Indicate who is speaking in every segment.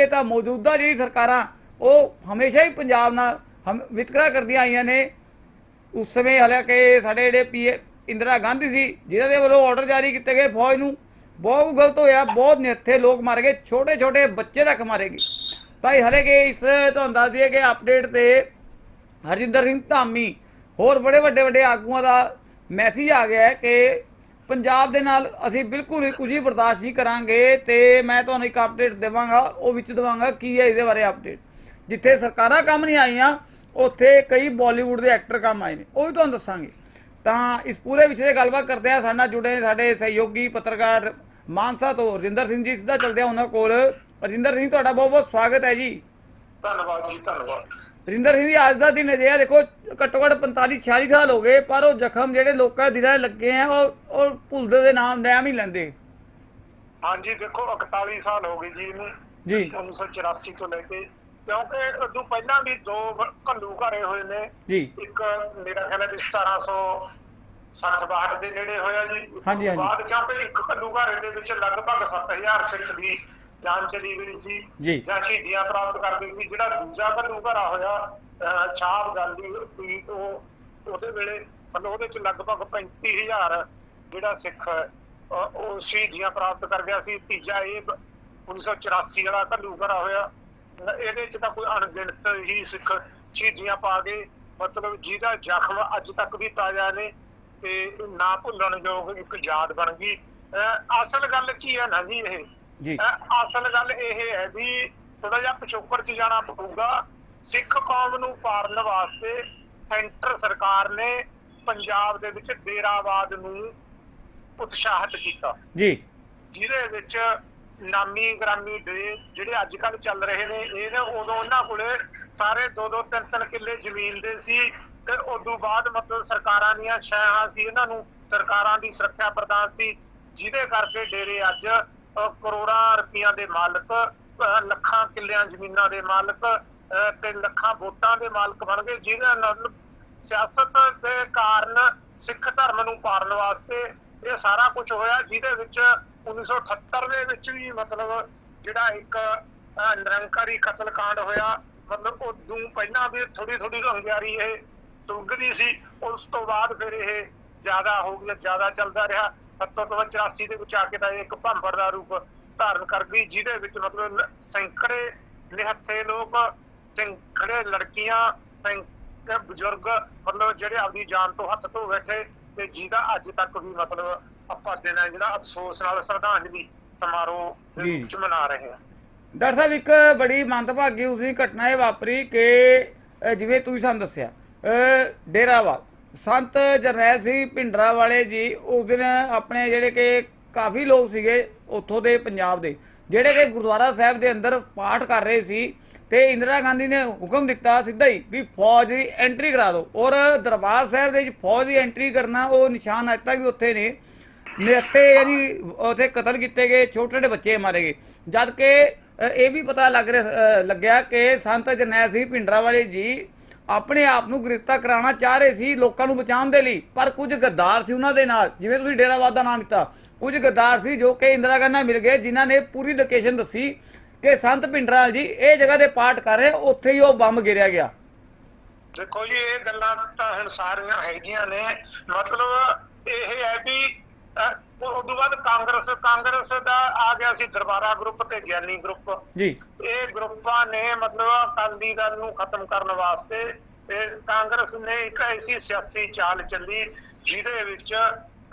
Speaker 1: ਕਰੀਏ ਤਾਂ ਮੌਜੂਦਾ ਜਿਹੜੀ ਸਰਕਾਰਾਂ, ਉਹ ਹਮੇਸ਼ਾ ਹੀ ਪੰਜਾਬ ਨਾਲ ਹਮ ਵਿਤਕਰਾ ਕਰਦੀਆਂ ਆਈਆਂ ਨੇ। ਉਸ ਸਮੇਂ ਹਾਲਾਂਕਿ ਸਾਡੇ ਜਿਹੜੇ ਪੀਏ ਇੰਦਰਾ ਗਾਂਧੀ ਸੀ, ਜਿਹਨਾਂ ਦੇ ਵੱਲੋਂ ਆਰਡਰ ਜਾਰੀ ਕੀਤੇ ਗਏ ਫੌਜ ਨੂੰ, ਬਹੁਤ ਗਲਤ ਹੋਇਆ, ਬਹੁਤ ਨਿਹੱਥੇ ਲੋਕ ਮਾਰੇ ਗਏ ਛੋਟੇ ਛੋਟੇ ਬੱਚੇ ਤੱਕ ਮਾਰੇ ਗਏ। ਤਾਂ ਇਹ ਹਾਲਾਂਕਿ ਇਸ ਤੁਹਾਨੂੰ ਦੱਸ ਦਈਏ ਕਿ ਅਪਡੇਟ ਤੇ ਹਰਜਿੰਦਰ ਸਿੰਘ ਧਾਮੀ ਹੋਰ ਬੜੇ ਵੱਡੇ ਵੱਡੇ ਆਗੂਆਂ ਦਾ ਮੈਸੇਜ ਆ ਗਿਆ ਹੈ ਕਿ ਪੰਜਾਬ ਦੇ ਨਾਲ ਅਸੀਂ ਬਿਲਕੁਲ ਹੀ ਕੁਝ ਹੀ ਬਰਦਾਸ਼ਤ ਨਹੀਂ ਕਰਾਂਗੇ ਤੇ ਮੈਂ ਤੁਹਾਨੂੰ ਇੱਕ ਅਪਡੇਟ ਦੇਵਾਂਗਾ, ਉਹ ਵਿੱਚ ਦੇਵਾਂਗਾ ਕੀ ਹੈ ਇਹਦੇ ਬਾਰੇ ਅਪਡੇਟ ਜਿੱਥੇ ਸਰਕਾਰਾਂ ਕੰਮ ਨਹੀਂ ਆਈਆਂ, ਉੱਥੇ ਕਈ ਬਾਲੀਵੁੱਡ ਦੇ ਐਕਟਰ ਕੰਮ ਆਏ ਨੇ, ਉਹ ਵੀ ਤੁਹਾਨੂੰ ਦੱਸਾਂਗੇ। ਤਾਂ ਇਸ ਪੂਰੇ ਵਿਸ਼ੇ ਤੇ ਗੱਲਬਾਤ ਕਰਦੇ ਆ ਸਾਡੇ ਨਾਲ ਜੁੜੇ ਸਾਡੇ ਸਹਿਯੋਗੀ ਪੱਤਰਕਾਰ ਮਾਨਸਾ ਤੋਂ ਰਜਿੰਦਰ ਸਿੰਘ ਜੀ, ਸਿੱਧਾ ਚੱਲਦੇ ਆ ਉਹਨਾਂ ਕੋਲ। ਰਜਿੰਦਰ ਸਿੰਘ, ਤੁਹਾਡਾ ਬਹੁਤ ਬਹੁਤ ਸਵਾਗਤ ਹੈ ਜੀ।
Speaker 2: ਧੰਨਵਾਦ ਜੀ ਧੰਨਵਾਦ।
Speaker 1: ਰਿੰਦਰ ਸਿੰਘ ਜੀ ਅੱਜ ਦਾ ਦਿਨ ਅਜਿਹਾ ਦੇਖੋ ਘੱਟੋ ਘੱਟ 45 46 ਸਾਲ ਹੋ ਗਏ ਪਰ ਉਹ ਜ਼ਖਮ ਜਿਹੜੇ ਲੋਕਾਂ ਦੇ ਦਿਲਾਂ ਲੱਗੇ ਆ ਉਹ ਉਹ ਭੁੱਲਦੇ ਦੇ ਨਾਮ ਨਾਮ ਹੀ ਲੈਂਦੇ।
Speaker 2: ਹਾਂਜੀ ਦੇਖੋ 41 ਸਾਲ ਹੋ ਗਏ ਜੀ ਇਹਨੂੰ।
Speaker 1: ਜੀ।
Speaker 2: 1984 ਤੋਂ ਲੈ ਕੇ ਕਿਉਂਕਿ ਉਦੋਂ ਪਹਿਲਾਂ ਵੀ ਦੋ ਘੱਲੂ ਘਰੇ ਹੋਏ ਨੇ।
Speaker 1: ਜੀ।
Speaker 2: ਇੱਕ ਮੇਰਾ ਖਿਆਲ ਹੈ ਵੀ 1760 62 ਦੇ ਨੇੜੇ ਹੋਇਆ ਜੀ।
Speaker 1: ਹਾਂਜੀ।
Speaker 2: ਬਾਅਦ ਕਿਉਂਕਿ ਇੱਕ ਘੱਲੂ ਘਰੇ ਦੇ ਵਿੱਚ ਲਗਭਗ 7000 ਸਿੱਖ ਦੀ ਜਾਨ ਚਲੀ ਗਈ ਸੀ
Speaker 1: ਜੀ।
Speaker 2: ਸ਼ਹੀਦੀਆਂ ਪ੍ਰਾਪਤ ਕਰ ਗਈ ਸੀ ਜਿਹੜਾ ਦੂਜਾ ਘੱਲੂ ਘਰਾ ਹੋਇਆ ਛਾਪ ਗਾਂਧੀ ਦੀ ਉਹ ਉਹਦੇ ਵੇਲੇ ਮਤਲਬ ਉਹਦੇ ਚ ਲਗਭਗ 35000 ਜਿਹੜਾ ਸਿੱਖ ਉਹ ਸ਼ਹੀਦੀਆਂ ਪ੍ਰਾਪਤ ਕਰ ਗਿਆ ਸੀ। ਤੀਜਾ ਇਹ 1984 ਵਾਲਾ ਘੱਲੂ ਘਰਾ ਹੋਇਆ। ਇਹਦੇ ਚ ਤਾਂ ਕੋਈ ਅਣਗਿਣਤ ਹੀ ਸਿੱਖ ਸ਼ਹੀਦੀਆਂ ਪਾ ਗਏ ਮਤਲਬ ਜਿਹਦਾ ਜ਼ਖਮ ਅੱਜ ਤੱਕ ਵੀ ਤਾਜ਼ਾ ਨੇ ਤੇ ਨਾ ਭੁੱਲਣ ਯੋਗ ਇੱਕ ਯਾਦ ਬਣ ਗਈ। ਅਸਲ ਗੱਲ ਕੀ ਹੈ ਨਾ ਜੀ ਇਹ?
Speaker 1: ਜੀ।
Speaker 2: ਅਸਲ ਗੱਲ ਇਹ ਹੈ ਵੀ ਥੋੜਾ ਜਿਹਾ ਪਿਛੋਕੜ ਚ ਜਾਣਾ ਪਊਗਾ। ਸਿੱਖ ਕੌਮ ਨੂੰ ਪਾਰਨ ਵਾਸਤੇ ਸੈਂਟਰ ਸਰਕਾਰ ਨੇ ਪੰਜਾਬ ਦੇ ਵਿੱਚ ਡੇਰਾਵਾਦ ਨੂੰ ਉਤਸ਼ਾਹਿਤ ਕੀਤਾ।
Speaker 1: ਜੀ।
Speaker 2: ਜਿਹਦੇ ਵਿੱਚ ਨਾਮੀ ਗ੍ਰਾਮੀ ਡੇ ਜਿਹੜੇ ਅੱਜ ਕੱਲ ਚੱਲ ਰਹੇ ਨੇ ਇਹ ਨੇ ਉਦੋਂ ਉਹਨਾਂ ਕੋਲੇ ਸਾਰੇ ਦੋ ਦੋ ਤਿੰਨ ਤਿੰਨ ਕਿੱਲੇ ਜ਼ਮੀਨ ਦੇ ਸੀ ਤੇ ਉਦੋਂ ਬਾਅਦ ਮਤਲਬ ਸਰਕਾਰਾਂ ਦੀਆਂ ਸ਼ਾਹਾਂ ਸੀ ਇਹਨਾਂ ਨੂੰ ਸਰਕਾਰਾਂ ਦੀ ਸੁਰੱਖਿਆ ਪ੍ਰਦਾਨ ਸੀ ਜਿਹਦੇ ਕਰਕੇ ਡੇਰੇ ਅੱਜ ਕਰੋੜਾਂ ਰੁਪਈਆਂ ਦੇ ਮਾਲਕ ਲੱਖਾਂ ਕਿੱਲਿਆਂ ਜ਼ਮੀਨਾਂ ਦੇ ਮਾਲਕ ਤੇ ਲੱਖਾਂ ਵੋਟਾਂ ਦੇ ਮਾਲਕ ਬਣ ਗਏ ਜਿਹਦੇ ਨਾਲ ਸਿਆਸਤ ਦੇ ਕਾਰਨ ਸਿੱਖ ਧਰਮ ਨੂੰ ਪਾਰਨ ਵਾਸਤੇ ਇਹ ਸਾਰਾ ਕੁਝ ਹੋਇਆ ਜਿਹਦੇ ਵਿੱਚ 1978 ਦੇ ਵਿੱਚ ਵੀ ਮਤਲਬ ਜਿਹੜਾ ਇੱਕ ਅਹ, ਨਿਰੰਕਾਰੀ ਕਤਲकांड ਹੋਇਆ ਮਤਲਬ ਉਦੋਂ ਪਹਿਲਾਂ ਵੀ ਥੋੜੀ ਥੋੜੀ ਹੰਗਿਆਰੀ ਇਹ ਸੁਲਗਦੀ ਸੀ ਉਸ ਤੋਂ ਬਾਅਦ ਫਿਰ ਇਹ ਜ਼ਿਆਦਾ ਹੋ ਗਿਆ ਜ਼ਿਆਦਾ ਚੱਲਦਾ ਰਿਹਾ। 70 ਤੋਂ 84 ਦੇ ਵਿੱਚ ਆ ਕੇ ਤਾਂ ਇੱਕ ਭੰਬੜ ਦਾ ਰੂਪ ਧਾਰਨ ਕਰ ਗਈ ਜਿਹਦੇ ਵਿੱਚ ਮਤਲਬ ਸੈਂਕੜੇ ਨਿਹੱਥੇ ਲੋਕ ਸੈਂਕੜੇ ਲੜਕੀਆਂ ਸੈਂਕੜੇ ਬਜ਼ੁਰਗ ਮਤਲਬ ਜਿਹੜੇ ਆਪਦੀ ਜਾਨ ਤੋਂ ਹੱਥ ਧੋ ਬੈਠੇ ਤੇ ਜਿਹਦਾ ਅੱਜ ਤੱਕ ਵੀ ਮਤਲਬ ਆਪਾਂ ਦਿਨ ਹੈ ਜਿਹੜਾ ਅਫਸੋਸ ਨਾਲ ਸ਼ਰਧਾਂਜਲੀ ਸਮਾਰੋਹ ਦੇ। ਵਿੱਚ ਮਨਾ ਰਹੇ ਹਾਂ
Speaker 1: ਡਾਕਟਰ ਸਾਹਿਬ ਇੱਕ ਬੜੀ ਮੰਦਭਾਗੀ ਉਸਦੀ ਘਟਨਾ ਇਹ ਵਾਪਰੀ ਕਿ ਜਿਵੇਂ ਤੁਸੀਂ ਸਾਨੂੰ ਦੱਸਿਆ ਡੇਰਾਵਾਲ ਸੰਤ ਜਰਨੈਲ ਸਿੰਘ ਭਿੰਡਰਾ ਵਾਲੇ ਜੀ, ਉਸ ਦਿਨ ਆਪਣੇ ਜਿਹੜੇ ਕਿ ਕਾਫੀ ਲੋਕ ਸੀਗੇ ਉੱਥੋਂ ਦੇ ਪੰਜਾਬ ਦੇ, ਜਿਹੜੇ ਕਿ ਗੁਰਦੁਆਰਾ ਸਾਹਿਬ ਦੇ ਅੰਦਰ ਪਾਠ ਕਰ ਰਹੇ ਸੀ ਤੇ ਇੰਦਰਾ ਗਾਂਧੀ ਨੇ ਹੁਕਮ ਦਿੱਤਾ ਸਿੱਧਾ ਹੀ ਵੀ ਫੌਜ ਦੀ ਐਂਟਰੀ ਕਰਾ ਦਿਓ ਔਰ ਦਰਬਾਰ ਸਾਹਿਬ ਦੇ ਵਿੱਚ ਫੌਜ ਦੀ ਐਂਟਰੀ ਕਰਨਾ ਉਹ ਨਿਸ਼ਾਨ ਅੱਜ ਤੱਕ ਵੀ ਉੱਥੇ ਨੇ ਨਿਹੱਥੇ ਯਾਨੀ ਉੱਥੇ ਕਤਲ ਕੀਤੇ ਗਏ ਛੋਟੇ ਛੋਟੇ ਬੱਚੇ ਮਾਰੇ ਗਏ, ਜਦ ਕਿ ਇਹ ਵੀ ਪਤਾ ਲੱਗ ਰਿਹਾ ਲੱਗਿਆ ਕਿ ਸੰਤ ਜਰਨੈਲ ਸਿੰਘ ਭਿੰਡਰਾ ਵਾਲੇ ਜੀ ਆਪਣੇ ਆਪ ਨੂੰ ਗ੍ਰਿਫਤਾਰ ਕਰਾਉਣਾ ਚਾਹ ਰਹੇ ਸੀ ਲੋਕਾਂ ਨੂੰ ਬਚਾਉਣ ਦੇ ਲਈ, ਪਰ ਕੁਝ ਗੱਦਾਰ ਸੀ ਉਹਨਾਂ ਦੇ ਨਾਲ, ਜਿਵੇਂ ਤੁਸੀਂ ਡੇਰਾਵਾਦ ਦਾ ਨਾਮ ਦਿੱਤਾ। ਕੁਝ ਗੱਦਾਰ ਸੀ ਜੋ ਕਿ ਇੰਦਰਾ ਗਾਂਧੀ ਨਾਲ ਮਿਲ ਗਏ, ਜਿਨ੍ਹਾਂ ਨੇ ਪੂਰੀ ਲੋਕੇਸ਼ਨ ਦੱਸੀ ਕਿ ਸੰਤ ਪਿੰਡਰਾਲ ਜੀ, ਇਹ ਜਗ੍ਹਾ ਤੇ ਪਾਠ ਕਰ ਰਹੇ, ਉੱਥੇ ਹੀ ਉਹ ਬੰਬ ਗਿਰਿਆ ਗਿਆ।
Speaker 2: ਦੇਖੋ ਜੀ, ਇਹ ਗੱਲਾਂ ਤਾਂ ਹੁਣ ਸਾਰੀਆਂ ਹੈਗੀਆਂ ਨੇ। ਮਤਲਬ ਇਹ ਹੈ ਵੀ ਉਸ ਤੋਂ ਬਾਅਦ ਕਾਂਗਰਸ ਕਾਂਗਰਸ ਦਾ ਆ ਗਿਆ ਸੀ ਦਰਬਾਰਾ ਗਰੁੱਪ ਤੇ ਗਿਆਨੀ ਗਰੁੱਪ
Speaker 1: ਜੀ।
Speaker 2: ਇਹ ਗਰੁੱਪਾਂ ਨੇ ਮਤਲਬ ਅਕਾਲੀ ਦਲ ਨੂੰ ਖਤਮ ਕਰਨ ਵਾਸਤੇ ਇਹ ਕਾਂਗਰਸ ਨੇ ਇੱਕ ਐਸੀ ਸਿਆਸੀ ਚਾਲ ਚੱਲੀ ਜਿਹਦੇ ਵਿੱਚ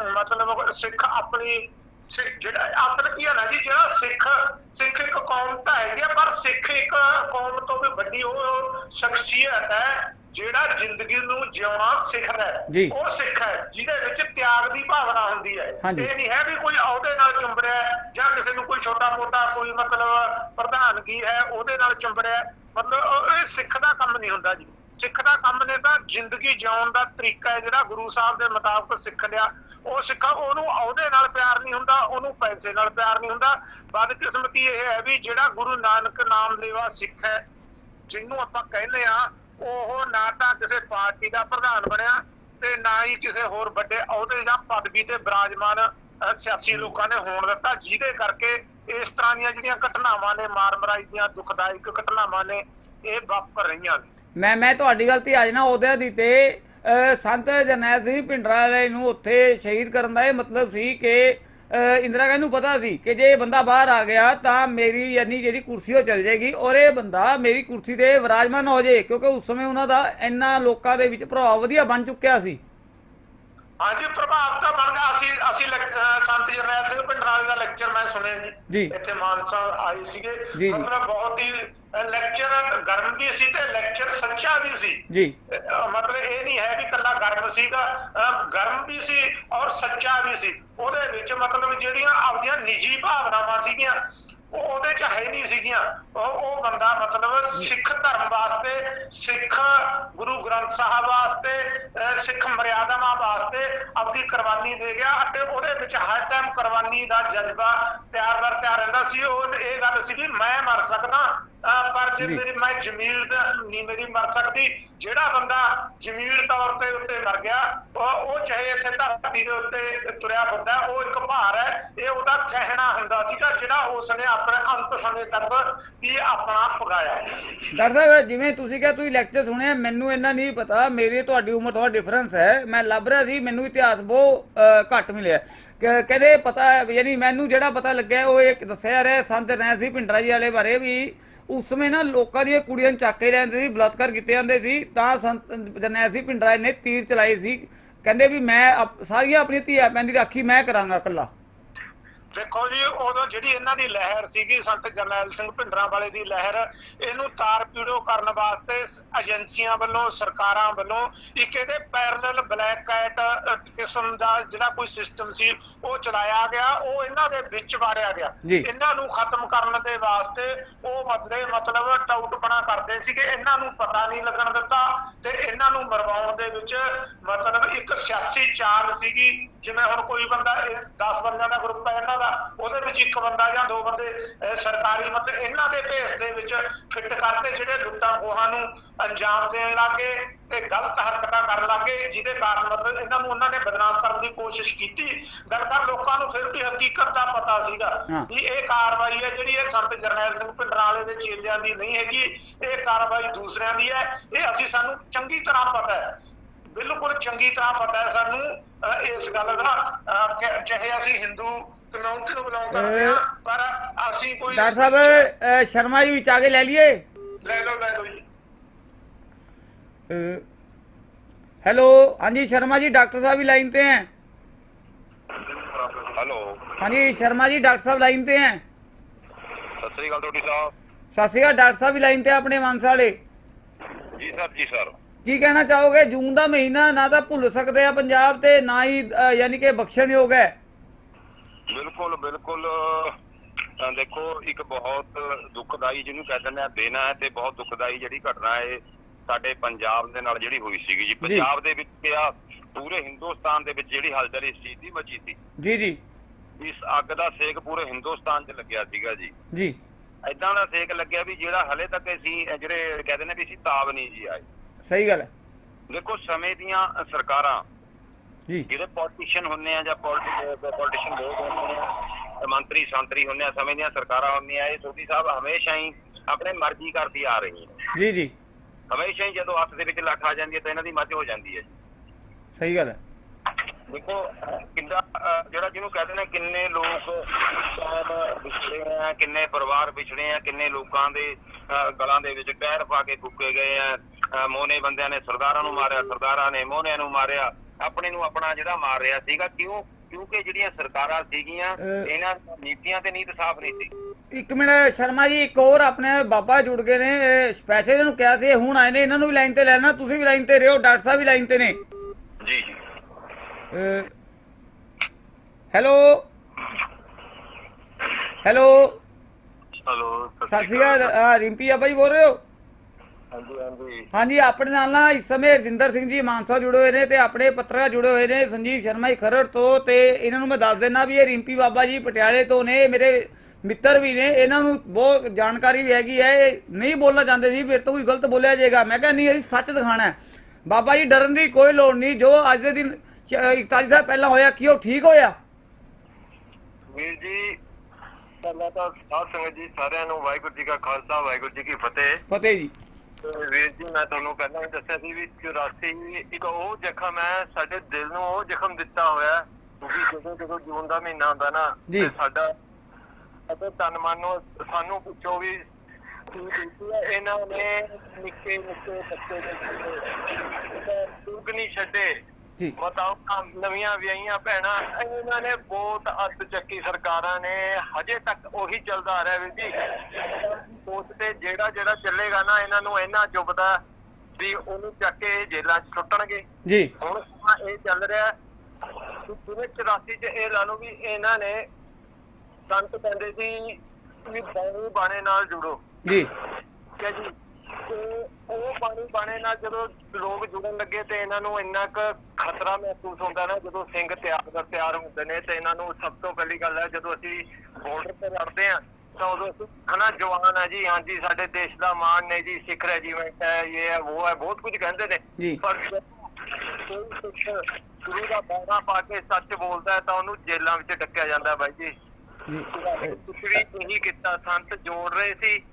Speaker 2: ਮਤਲਬ ਸਿੱਖ ਆਪਣੀ ਜਿਹੜਾ ਅਸਲ ਕੀ ਹੈ ਨਾ ਜੀ ਜਿਹੜਾ ਸਿੱਖ ਸਿੱਖ ਇੱਕ ਕੌਮ ਤਾਂ ਹੈਗੀ ਆ ਪਰ ਸਿੱਖ ਇੱਕ ਕੌਮ ਤੋਂ ਵੀ ਵੱਡੀ ਉਹ ਸ਼ਖਸੀਅਤ ਹੈ ਜਿਹੜਾ ਜ਼ਿੰਦਗੀ ਨੂੰ ਜਿਉਣਾ ਸਿੱਖਦਾ ਹੈ। ਉਹ ਸਿੱਖ ਹੈ ਜਿਹਦੇ ਵਿੱਚ ਤਿਆਗ ਦੀ ਭਾਵਨਾ ਹੁੰਦੀ ਹੈ। ਇਹ ਨਹੀਂ ਹੈ ਵੀ ਕੋਈ ਅਹੁਦੇ ਨਾਲ ਚੁੰਬੜਿਆ ਹੈ ਜਾਂ ਕਿਸੇ ਨੂੰ ਕੋਈ ਛੋਟਾ ਮੋਟਾ ਕੋਈ ਮਤਲਬ ਪ੍ਰਧਾਨਗੀ ਹੈ ਉਹਦੇ ਨਾਲ ਚੁੰਬੜਿਆ ਹੈ। ਮਤਲਬ ਇਹ ਸਿੱਖ ਦਾ ਕੰਮ ਨਹੀਂ ਹੁੰਦਾ ਜੀ ਸਿੱਖ ਦਾ ਕੰਮ ਨੇ ਤਾਂ ਜ਼ਿੰਦਗੀ ਜਿਉਣ ਦਾ ਤਰੀਕਾ ਹੈ ਜਿਹੜਾ ਗੁਰੂ ਸਾਹਿਬ ਦੇ ਮੁਤਾਬਕ ਸਿੱਖ ਲਿਆ। ਉਹ ਸਿੱਖਾ ਉਹਨੂੰ ਅਹੁਦੇ ਨਾਲ ਪਿਆਰ ਨਹੀਂ ਹੁੰਦਾ, ਉਹਨੂੰ ਪੈਸੇ ਨਾਲ ਪਿਆਰ ਨਹੀਂ ਹੁੰਦਾ। ਬਦਕਿਸਮਤੀ ਇਹ ਹੈ ਵੀ ਜਿਹੜਾ ਗੁਰੂ ਨਾਨਕ ਨਾਮ ਲੇਵਾ ਸਿੱਖ ਹੈ, ਜਿਹਨੂੰ ਆਪਾਂ ਕਹਿੰਦੇ ਆ ਉਹ ਨਾ ਤਾਂ ਕਿਸੇ ਪਾਰਟੀ ਦਾ ਪ੍ਰਧਾਨ ਬਣਿਆ ਤੇ ਨਾ ਹੀ ਕਿਸੇ ਹੋਰ ਵੱਡੇ ਅਹੁਦੇ ਜਾਂ ਪਦਵੀ ਤੇ ਬਿਰਾਜਮਾਨ ਸਿਆਸੀ ਲੋਕਾਂ ਨੇ ਹੋਣ ਦਿੱਤਾ, ਜਿਹਦੇ ਕਰਕੇ ਇਸ ਤਰ੍ਹਾਂ ਦੀਆਂ ਜਿਹੜੀਆਂ ਘਟਨਾਵਾਂ ਨੇ ਮਾਰ ਮਰਾਈ ਦੀਆਂ ਦੁਖਦਾਇਕ ਘਟਨਾਵਾਂ ਨੇ, ਇਹ ਵਾਪਰ ਰਹੀਆਂ ਨੇ।
Speaker 1: ਮੈਂ ਮੈਂ ਤੁਹਾਡੀ ਗੱਲ ਤੇ ਆ ਜਾਣਾ ਉਹਦੇ ਦੀ ਤੇ ਸੰਤ ਜਰਨੈਲ ਸਿੰਘ ਭਿੰਡਰਾਂ ਵਾਲੇ ਨੂੰ ਉੱਥੇ ਸ਼ਹੀਦ ਕਰਨ ਦਾ ਇਹ ਮਤਲਬ ਸੀ ਕਿ ਇੰਦਰਾ ਗਾਂਧੀ ਨੂੰ ਪਤਾ ਸੀ ਕਿ ਜੇ ਇਹ ਬੰਦਾ ਬਾਹਰ ਆ ਗਿਆ ਤਾਂ ਮੇਰੀ ਯਾਨੀ ਜਿਹੜੀ ਕੁਰਸੀ ਉਹ ਚਲ ਜਾਏਗੀ ਔਰ ਇਹ ਬੰਦਾ ਮੇਰੀ ਕੁਰਸੀ ਤੇ ਵਿਰਾਜਮਾਨ ਹੋ ਜਾਏ, ਕਿਉਂਕਿ ਉਸ ਸਮੇਂ ਉਹਨਾਂ ਦਾ ਇੰਨਾ ਲੋਕਾਂ ਦੇ ਵਿੱਚ ਪ੍ਰਭਾਵ ਵਧੀਆ ਬਣ ਚੁੱਕਿਆ ਸੀ।
Speaker 2: ਹਾਂਜੀ ਪ੍ਰਭਾਵ ਤਾਂ ਬਣ ਗਿਆ। ਅਸੀਂ ਅਸੀਂ ਸੰਤ ਜਰਨੈਲ ਸਿੰਘ ਭਿੰਡਰਾਲੇ ਦਾ ਲੈਕਚਰ ਮੈਂ ਸੁਣਿਆ
Speaker 1: ਜੀ।
Speaker 2: ਇੱਥੇ ਮਾਨਸਾ ਆਏ ਸੀਗੇ। ਮਤਲਬ ਬਹੁਤ ਹੀ ਲੈਕਚਰ ਗਰਮ ਵੀ ਸੀ ਤੇ ਲੈਕਚਰ ਸੱਚਾ ਵੀ ਸੀ।
Speaker 1: ਜੀ।
Speaker 2: ਮਤਲਬ ਇਹ ਨਹੀਂ ਹੈ ਵੀ ਕੱਲਾ ਗਰਮ ਸੀਗਾ। ਗਰਮ ਵੀ ਸੀ ਔਰ ਸੱਚਾ ਵੀ ਸੀ। ਉਹਦੇ ਵਿੱਚ ਮਤਲਬ ਜਿਹੜੀਆਂ ਆਪਦੀਆਂ ਨਿੱਜੀ ਭਾਵਨਾਵਾਂ ਸੀਗੀਆਂ ਉਹ ਉਹਦੇ ਚ ਹੈ ਨਹੀਂ ਸੀਗੀਆਂ। ਉਹ ਉਹ ਬੰਦਾ ਮਤਲਬ ਸਿੱਖ ਧਰਮ ਵਾਸਤੇ, ਸਿੱਖ ਗੁਰੂ ਗ੍ਰੰਥ ਸਾਹਿਬ ਵਾਸਤੇ, ਅਹ ਸਿੱਖ ਮਰਿਆਦਾਵਾਂ ਵਾਸਤੇ ਆਪਦੀ ਕੁਰਬਾਨੀ ਦੇ ਗਿਆ ਅਤੇ ਉਹਦੇ ਵਿੱਚ ਹਰ ਟਾਈਮ ਕੁਰਬਾਨੀ ਦਾ ਜਜ਼ਬਾ ਤਿਆਰ ਬਰ ਤਿਆਰ ਰਹਿੰਦਾ ਸੀ। ਉਹ, ਇਹ ਗੱਲ ਸੀ ਵੀ ਮੈਂ ਮਰ ਸਕਦਾ ਪਰ ਜੇ। ਮੇਰੀ ਮੈਂ ਜਮੀਲ ਦਾ ਨਹੀਂ ਮੇਰੀ ਮਰ ਸਕਦੀ ਜਿਹੜਾ ਬੰਦਾ ਜਮੀਲ ਤੌਰ ਤੇ ਉੱਤੇ ਮਰ ਗਿਆ ਉਹ ਉਹ ਚਾਹੇ ਇੱਥੇ ਧਰਤੀ ਦੇ ਉੱਤੇ ਤੁਰਿਆ ਫਿਰਦਾ ਉਹ ਇੱਕ ਭਾਰ ਹੈ ਇਹ ਉਹਦਾ ਕਹਿਣਾ ਹੁੰਦਾ ਸੀਗਾ ਜਿਹੜਾ ਉਸਨੇ ਆਪਣੇ ਅੰਤ ਸਮੇਂ ਤੱਕ ਵੀ ਆਪਣਾ ਪਗਾਇਆ
Speaker 1: ਡਾਕਟਰ ਸਾਹਿਬ ਜਿਵੇਂ ਤੁਸੀਂ ਕਿਹਾ ਤੁਸੀਂ ਲੈਕਚਰ ਸੁਣਿਆ ਮੈਨੂੰ ਇੰਨਾ ਨਹੀਂ ਪਤਾ ਮੇਰੀ ਤੁਹਾਡੀ ਉਮਰ ਥੋੜਾ ਡਿਫਰੈਂਸ ਹੈ ਮੈਂ ਲੱਭ ਰਿਹਾ ਸੀ ਮੈਨੂੰ ਇਤਿਹਾਸ ਬਹੁਤ ਘੱਟ ਮਿਲਿਆ ਕਹਿੰਦੇ ਪਤਾ ਯਾਨੀ ਮੈਨੂੰ ਜਿਹੜਾ ਪਤਾ ਲੱਗਿਆ ਉਹ ਇੱਕ ਦੱਸਿਆ ਰਿਹਾ ਸੰਤ ਸਿੰਘ ਭਿੰਡਰਾ ਜੀ ਵਾਲੇ ਬਾਰੇ ਵੀ ਉਸ ਸਮੇਂ ਨਾ ਲੋਕਾਂ ਦੀਆਂ ਕੁੜੀਆਂ ਨੂੰ ਚੱਕ ਕੇ ਲੈਂਦੇ ਸੀ, ਬਲਾਤਕਾਰ ਕੀਤੇ ਜਾਂਦੇ ਸੀ। ਤਾਂ ਸੰਤ ਜਰਨੈਲ ਸਿੰਘ ਭਿੰਡਰਾ ਨੇ ਤੀਰ ਚਲਾਏ ਸੀ। ਕਹਿੰਦੇ ਵੀ ਮੈਂ ਆਪ- ਸਾਰੀਆਂ ਆਪਣੀ ਧੀਆਂ ਪੈਂਦੀ ਰਾਖੀ ਮੈਂ ਕਰਾਂਗਾ ਇਕੱਲਾ।
Speaker 2: ਦੇਖੋ ਜੀ ਉਦੋਂ ਜਿਹੜੀ ਇਹਨਾਂ ਦੀ ਲਹਿਰ ਸੀਗੀ ਸੰਤ ਜਰਨੈਲ ਸਿੰਘ ਭਿੰਡਰਾਂ ਵਾਲੇ ਦੀ ਲਹਿਰ ਇਹਨੂੰ ਤਾਰ ਪੀੜੋ ਕਰਨ ਵਾਸਤੇ ਏਜੰਸੀਆਂ ਵੱਲੋਂ ਸਰਕਾਰਾਂ ਵੱਲੋਂ ਇੱਕ ਇਹਦੇ ਪੈਰਲਲ ਬਲੈਕ ਕੈਟ ਕਿਸਮ ਦਾ ਜਿਹੜਾ ਕੋਈ ਸਿਸਟਮ ਸੀ ਉਹ ਚਲਾਇਆ ਗਿਆ ਉਹ ਇਹਨਾਂ ਦੇ ਵਿੱਚ ਵਾਰਿਆ ਗਿਆ। ਇਹਨਾਂ ਨੂੰ ਖਤਮ ਕਰਨ ਦੇ ਵਾਸਤੇ ਉਹ ਮਤਲੇ ਮਤਲਬ ਟਾਊਟਪਣਾ ਕਰਦੇ ਸੀਗੇ ਇਹਨਾਂ ਨੂੰ ਪਤਾ ਨਹੀਂ ਲੱਗਣ ਦਿੱਤਾ ਤੇ ਇਹਨਾਂ ਨੂੰ ਮਰਵਾਉਣ ਦੇ ਵਿੱਚ ਮਤਲਬ ਇੱਕ ਸਿਆਸੀ ਚਾਲ ਸੀਗੀ ਜਿਵੇਂ ਹੁਣ ਕੋਈ ਬੰਦਾ 10 ਬੰਦਿਆਂ ਦਾ ਗਰੁੱਪ ਹੈ ਇਹਨਾਂ ਦਾ ਉਹਦੇ ਵਿੱਚ ਇੱਕ ਬੰਦਾ ਜਾਂ ਦੋ ਬੰਦੇ ਸਰਕਾਰੀ ਮਤਲਬ ਇਹਨਾਂ ਦੇ ਭੇਸ ਦੇ ਵਿੱਚ ਫਿੱਟ ਕਰਕੇ ਜਿਹੜੇ ਲੁੱਟਾਂ ਖੋਹਾਂ ਨੂੰ ਅੰਜਾਮ ਦੇਣ ਲੱਗੇ ਤੇ ਗਲਤ ਹਰਕਤਾਂ ਕਰਨ ਲੱਗੇ ਜਿਹਦੇ ਕਾਰਨ ਮਤਲਬ ਇਹਨਾਂ ਨੂੰ ਉਹਨਾਂ ਨੇ ਬਦਨਾਮ ਕਰਨ ਦੀ ਕੋਸ਼ਿਸ਼ ਕੀਤੀ ਗੱਲ ਕਰ ਲੋਕਾਂ ਨੂੰ ਫਿਰ ਵੀ ਹਕੀਕਤ ਦਾ ਪਤਾ ਸੀਗਾ। ਵੀ ਇਹ ਕਾਰਵਾਈ ਹੈ ਜਿਹੜੀ ਇਹ ਸੰਤ ਜਰਨੈਲ ਸਿੰਘ ਭਿੰਡਰਾਲੇ ਦੇ ਚੇਲਿਆਂ ਦੀ ਨਹੀਂ ਹੈਗੀ ਇਹ ਕਾਰਵਾਈ ਦੂਸਰਿਆਂ ਦੀ ਹੈ ਇਹ ਅਸੀਂ ਸਾਨੂੰ ਚੰਗੀ ਤਰ੍ਹਾਂ ਪਤਾ ਹੈ ਬਿਲਕੁਲ ਚੰਗੀ ਤਰ੍ਹਾਂ ਪਤਾ ਹੈ ਸਾਨੂੰ ਇਸ ਗੱਲ ਦਾ ਚਾਹੇ ਅਸੀਂ ਹਿੰਦੂ ਕਮਿਊਨਿਟੀ ਨੂੰ ਬਿਲੋਂਗ ਕਰਦੇ ਹਾਂ ਪਰ ਅਸੀਂ ਕੋਈ
Speaker 1: ਡਾਕਟਰ ਸਾਹਿਬ ਸ਼ਰਮਾ ਜੀ ਵਿੱਚ ਆਗੇ ਲੈ ਲਈਏ।
Speaker 2: ਲੈ ਲਓ ਲੈ ਲਓ
Speaker 1: ਹੈਲੋ ਹਾਂਜੀ ਸ਼ਰਮਾ ਜੀ ਡਾਕਟਰ ਸਾਹਿਬ ਵੀ ਲਾਈਨ ਤੇ ਹੈ।
Speaker 3: ਹੈਲੋ।
Speaker 1: ਹਾਂਜੀ ਸ਼ਰਮਾ ਜੀ ਡਾਕਟਰ ਸਾਹਿਬ ਲਾਈਨ ਤੇ ਹੈ।
Speaker 3: ਸਤਿ ਸ੍ਰੀ ਅਕਾਲ ਡਾਕਟਰ ਸਾਹਿਬ।
Speaker 1: ਸਤਿ ਸ੍ਰੀ ਅਕਾਲ ਡਾਕਟਰ ਸਾਹਿਬ ਵੀ ਲਾਈਨ ਤੇ ਆਪਣੇ ਮਾਨਸਾ ਵਾਲੇ।
Speaker 3: ਜੀ ਸਰ ਜੀ ਸਰ।
Speaker 1: ਕੀ ਕਹਿਣਾ ਚਾਹੋਗੇ? ਜੂਨ ਦਾ ਮਹੀਨਾ ਨਾ ਤਾਂ ਭੁੱਲ ਸਕਦੇ ਆ ਪੰਜਾਬ ਤੇ ਨਾ ਹੀ ਯਾਨੀ ਕਿ ਬਖਸ਼ਣਯੋਗ ਹੈ।
Speaker 3: ਬਿਲਕੁਲ ਬਿਲਕੁਲ। ਦੇਖੋ ਇੱਕ ਬਹੁਤ ਦੁਖਦਾਈ ਜਿਹਨੂੰ ਕਹਿ ਦਿੰਦੇ ਆ ਦਿਨ ਹੈ ਤੇ ਬਹੁਤ ਦੁਖਦਾਈ ਜਿਹੜੀ ਘਟਨਾ ਹੈ ਸਾਡੇ ਪੰਜਾਬ ਦੇ ਨਾਲ ਜਿਹੜੀ ਹੋਈ ਸੀਗੀ ਜੀ। ਪੰਜਾਬ ਦੇ ਵਿੱਚ ਕਿਹਾ ਪੂਰੇ ਹਿੰਦੁਸਤਾਨ ਦੇ ਵਿੱਚ ਜਿਹੜੀ ਹਲਚਲ ਇਸ ਚੀਜ਼ ਦੀ ਮਚੀ ਸੀ।
Speaker 1: ਜੀ ਜੀ।
Speaker 3: ਇਸ ਅੱਗ ਦਾ ਸੇਕ ਪੂਰੇ ਹਿੰਦੁਸਤਾਨ 'ਚ ਲੱਗਿਆ ਸੀਗਾ ਜੀ।
Speaker 1: ਜੀ।
Speaker 3: ਐਦਾਂ ਦਾ ਸੇਕ ਲੱਗਿਆ ਵੀ ਜਿਹੜਾ ਹਲੇ ਤੱਕ ਅਸੀਂ ਜਿਹੜੇ ਕਹਿੰਦੇ ਨੇ ਵੀ ਅਸੀਂ ਤਾਬ ਨਹੀਂ ਜੀ ਆਏ।
Speaker 1: ਸਹੀ ਗੱਲ ਹੈ।
Speaker 3: ਦੇਖੋ ਸਮੇਂ ਦੀਆਂ ਸਰਕਾਰਾਂ
Speaker 1: ਜੀ।
Speaker 3: ਜਿਹੜੇ ਪੋਲੀਟੀਸ਼ੀਅਨ ਹੁੰਨੇ ਆ ਜਾਂ ਪੋਲੀਟੀਸ਼ੀਅਨ ਲੋਕ ਹੁੰਦੇ ਆ ਮੰਤਰੀ ਸੰਤਰੀ ਹੁੰਨੇ ਆ ਸਮੇਂ ਦੀਆਂ ਸਰਕਾਰਾਂ ਹੁੰਦੀਆਂ ਇਹ ਸੋਢੀ ਸਾਹਿਬ ਹਮੇਸ਼ਾ ਹੀ ਆਪਣੇ ਮਰਜ਼ੀ ਕਰਦੀ ਆ ਰਹੀ ਹੈ
Speaker 1: ਜੀ ਜੀ।
Speaker 3: ਹਮੇਸ਼ਾ ਹੀ ਜਦੋਂ ਹੱਥ ਦੇ ਵਿੱਚ ਲੱਠ ਆ ਜਾਂਦੀ ਹੈ ਤਾਂ ਇਹਨਾਂ ਦੀ ਮੱਝ ਹੋ ਜਾਂਦੀ ਹੈ
Speaker 1: ਸਹੀ ਗੱਲ ਹੈ।
Speaker 3: ਦੇਖੋ ਅਹ, ਜਿਹੜਾ ਜਿਹਨੂੰ ਕਹਿੰਦੇ ਨੇ ਕਿੰਨੇ ਲੋਕ ਵਿਛੜੇ ਆ ਕਿੰਨੇ ਪਰਿਵਾਰ ਵਿਛੜੇ ਆ ਕਿੰਨੇ ਲੋਕਾਂ ਦੇ ਗਲਾਂ ਦੇ ਵਿੱਚ ਕਹਿਰ ਪਾ ਕੇ ਫੁੱਕੇ ਗਏ ਆ ਮੋਨੇ ਬੰਦਿਆਂ ਨੇ ਸਰਦਾਰਾਂ ਨੂੰ ਮਾਰਿਆ ਸਰਦਾਰਾਂ ਨੇ ਮੋਨਿਆਂ ਨੂੰ ਮਾਰਿਆ ਆਪਣੇ ਨੂੰ ਆਪਣਾ ਜਿਹੜਾ ਮਾਰ ਰਿਹਾ ਸੀਗਾ ਕਿਉਂ ਕਿਉਂਕਿ ਜਿਹੜੀਆਂ ਸਰਕਾਰਾਂ ਸੀਗੀਆਂ ਇਹਨਾਂ ਦੀਆਂ ਨੀਤੀਆਂ ਤੇ ਨੀਤ ਸਾਫ਼ ਨਹੀਂ ਸੀ।
Speaker 1: ਇੱਕ ਮਿੰਟ ਸ਼ਰਮਾ ਜੀ ਇੱਕ ਹੋਰ ਆਪਣੇ ਬਾਬਾ ਜੁੜ ਗਏ ਨੇ ਸਪੈਸ਼ਲ ਇਹਨਾਂ ਨੂੰ ਕਿਹਾ ਸੀ ਹੁਣ ਆਏ ਨੇ ਇਹਨਾਂ ਨੂੰ ਵੀ ਲਾਈਨ ਤੇ ਲੈਣਾ ਤੁਸੀਂ ਵੀ ਲਾਈਨ ਤੇ ਰਹੋ ਡਾਕਟਰ ਸਾਹਿਬ ਵੀ ਲਾਈਨ ਤੇ ਨੇ।
Speaker 3: ਜੀ ਜੀ।
Speaker 1: ਹੈਲੋ? ਹੈਲੋ?
Speaker 3: ਹਲੋ
Speaker 1: ਸਤਿ ਸ਼੍ਰੀ ਅਕਾਲ। ਹਾਂ, ਰਿੰਪੀ ਆਬਾ ਜੀ ਬੋਲ ਰਹੇ ਹੋ?
Speaker 3: ਹਾਂਜੀ ਹਾਂਜੀ।
Speaker 1: ਹਾਂਜੀ ਆਪਣੇ ਨਾਲ ਨਾ ਇਸ ਸਮੇਂ ਰਜਿੰਦਰ ਸਿੰਘ ਜੀ ਮਾਨਸਾ ਜੁੜੇ ਹੋਏ ਨੇ ਤੇ ਆਪਣੇ ਪੱਤਰਕਾਰ ਜੁੜੇ ਹੋਏ ਨੇ ਸੰਜੀਵ ਸ਼ਰਮਾ ਜੀ ਖਰੜ ਤੋਂ ਤੇ ਇਹਨਾਂ ਨੂੰ ਮੈਂ ਦੱਸ ਦੇਣਾ ਵੀ ਇਹ ਰਿੰਪੀ ਬਾਬਾ ਜੀ ਪਟਿਆਲੇ ਤੋਂ ਨੇ ਮੇਰੇ ਮਿੱਤਰ ਵੀ ਨੇ ਇਹਨਾਂ ਨੂੰ ਬਹੁਤ ਜਾਣਕਾਰੀ ਵੀ ਹੈਗੀ ਹੈ ਇਹ ਨਹੀਂ ਬੋਲਣਾ ਚਾਹੁੰਦੇ ਸੀ ਫਿਰ ਤੋਂ ਕੋਈ ਗਲਤ ਬੋਲਿਆ ਜਾਏਗਾ। ਮੈਂ ਕਿਹਾ ਨਹੀਂ ਅਸੀਂ ਸੱਚ ਦਿਖਾਣਾ ਬਾਬਾ ਜੀ ਡਰਨ ਦੀ ਕੋਈ ਲੋੜ ਨਹੀਂ ਜੋ ਅੱਜ ਦੇ ਦਿਨ 41 ਸਾਲ ਪਹਿਲਾਂ ਹੋਇਆ ਕੀ ਉਹ ਠੀਕ ਹੋਇਆ
Speaker 3: ਵੀਰ ਜੀ
Speaker 4: ਪਹਿਲਾਂ ਤਾਂ ਸਾਧ ਸੰਗਤ ਜੀ ਸਾਰਿਆਂ ਨੂੰ ਵਾਹਿਗੁਰੂ ਜੀ ਕਾ ਖਾਲਸਾ ਵਾਹਿਗੁਰੂ ਜੀ ਕੀ ਫਤਿਹ
Speaker 1: ਫਤਿਹ ਜੀ
Speaker 4: ਵੀਰ ਜੀ ਮੈਂ ਤੁਹਾਨੂੰ ਪਹਿਲਾਂ ਵੀ ਦੱਸਿਆ ਸੀ ਵੀ 84 ਇੱਕ ਉਹ ਜ਼ਖਮ ਹੈ ਸਾਡੇ ਦਿਲ ਨੂੰ ਉਹ ਜ਼ਖਮ ਦਿੱਤਾ ਹੋਇਆ ਕਿਉਂਕਿ ਜਦੋਂ ਜਦੋਂ ਜੂਨ ਦਾ ਮਹੀਨਾ ਹੁੰਦਾ ਨਾ। ਤੇ ਸਾਡਾ ਅਤੇ ਤਨ ਮਨ ਨੂੰ ਸਾਨੂੰ ਪੁੱਛੋ ਵੀ ਇਹਨਾਂ ਨੇ ਨਿੱਕੇ ਨਿੱਕੇ ਬੱਚੇ ਦੇ ਦੁੱਖ ਨਹੀਂ ਛੱਡੇ ਬਤਾਓ ਨਵੀਆਂ ਵਿਆਹੀਆਂ ਭੈਣਾਂ ਇਹਨਾਂ ਨੇ ਬਹੁਤ ਅੱਤ ਚੱਕੀ ਸਰਕਾਰਾਂ ਨੇ। ਹਜੇ ਤੱਕ ਉਹੀ ਚੱਲਦਾ ਆ ਰਿਹਾ ਵੀਰ ਜੀ। ਸੋਚ ਤੇ ਜਿਹੜਾ ਜਿਹੜਾ ਚੱਲੇਗਾ ਨਾ ਇਹਨਾਂ ਨੂੰ ਇੰਨਾ ਚੁੱਭਦਾ ਵੀ ਉਹਨੂੰ ਚੱਕ ਕੇ ਜੇਲ੍ਹਾਂ 'ਚ ਸੁੱਟਣਗੇ।
Speaker 1: ਜੀ।
Speaker 4: ਹੁਣ ਇਹ ਚੱਲ ਰਿਹਾ ਜਿਵੇਂ 84 ਚ ਇਹ ਲਾ ਲਓ ਵੀ ਇਹਨਾਂ ਨੇ ਸੰਤ ਕਹਿੰਦੇ ਸੀ ਵੀ ਬਾਣੀ ਬਾਣੇ ਨਾਲ ਜੁੜੋ।
Speaker 1: ਜੀ।
Speaker 4: ਠੀਕ ਹੈ ਜੀ। ਉਹ ਬਾਣੀ ਬਾਣੇ ਨਾਲ ਜਦੋਂ ਲੋਕ ਜੁੜਨ ਲੱਗੇ ਤੇ ਇਹਨਾਂ ਨੂੰ ਇੰਨਾ ਕੁ ਖਤਰਾ ਮਹਿਸੂਸ ਹੁੰਦਾ ਨਾ ਜਦੋਂ ਸਿੰਘ ਤਿਆਰ ਕਰ ਤਿਆਰ ਹੁੰਦੇ ਨੇ ਤੇ ਇਹਨਾਂ ਨੂੰ ਸਭ ਤੋਂ ਪਹਿਲੀ ਗੱਲ ਹੈ ਜਦੋਂ ਅਸੀਂ ਬਾਰਡਰ ਤੇ ਲੜਦੇ ਆ ਤਾਂ ਉਦੋਂ ਅਸੀਂ ਹਨਾ ਜਵਾਨ ਹੈ ਜੀ ਹਾਂਜੀ ਸਾਡੇ ਦੇਸ਼ ਦਾ ਮਾਣ ਨੇ ਜੀ ਸਿੱਖ ਰੈਜੀਮੈਂਟ ਹੈ ਇਹ ਹੈ ਉਹ ਹੈ ਬਹੁਤ ਕੁਝ ਕਹਿੰਦੇ ਨੇ। ਪਰ ਕੋਈ ਸਿੱਖ ਗੁਰੂ ਦਾ ਬਾਣਾ ਪਾ ਕੇ ਸੱਚ ਬੋਲਦਾ ਹੈ ਤਾਂ ਉਹਨੂੰ ਜੇਲ੍ਹਾਂ ਵਿੱਚ ਡੱਕਿਆ ਜਾਂਦਾ ਬਾਈ ਜੀ।
Speaker 1: ਜੀ
Speaker 4: ਕੁਛ ਵੀ ਨਹੀਂ ਕੀਤਾ ਸੰਤ ਜੋੜ ਰਹੇ ਸੀ।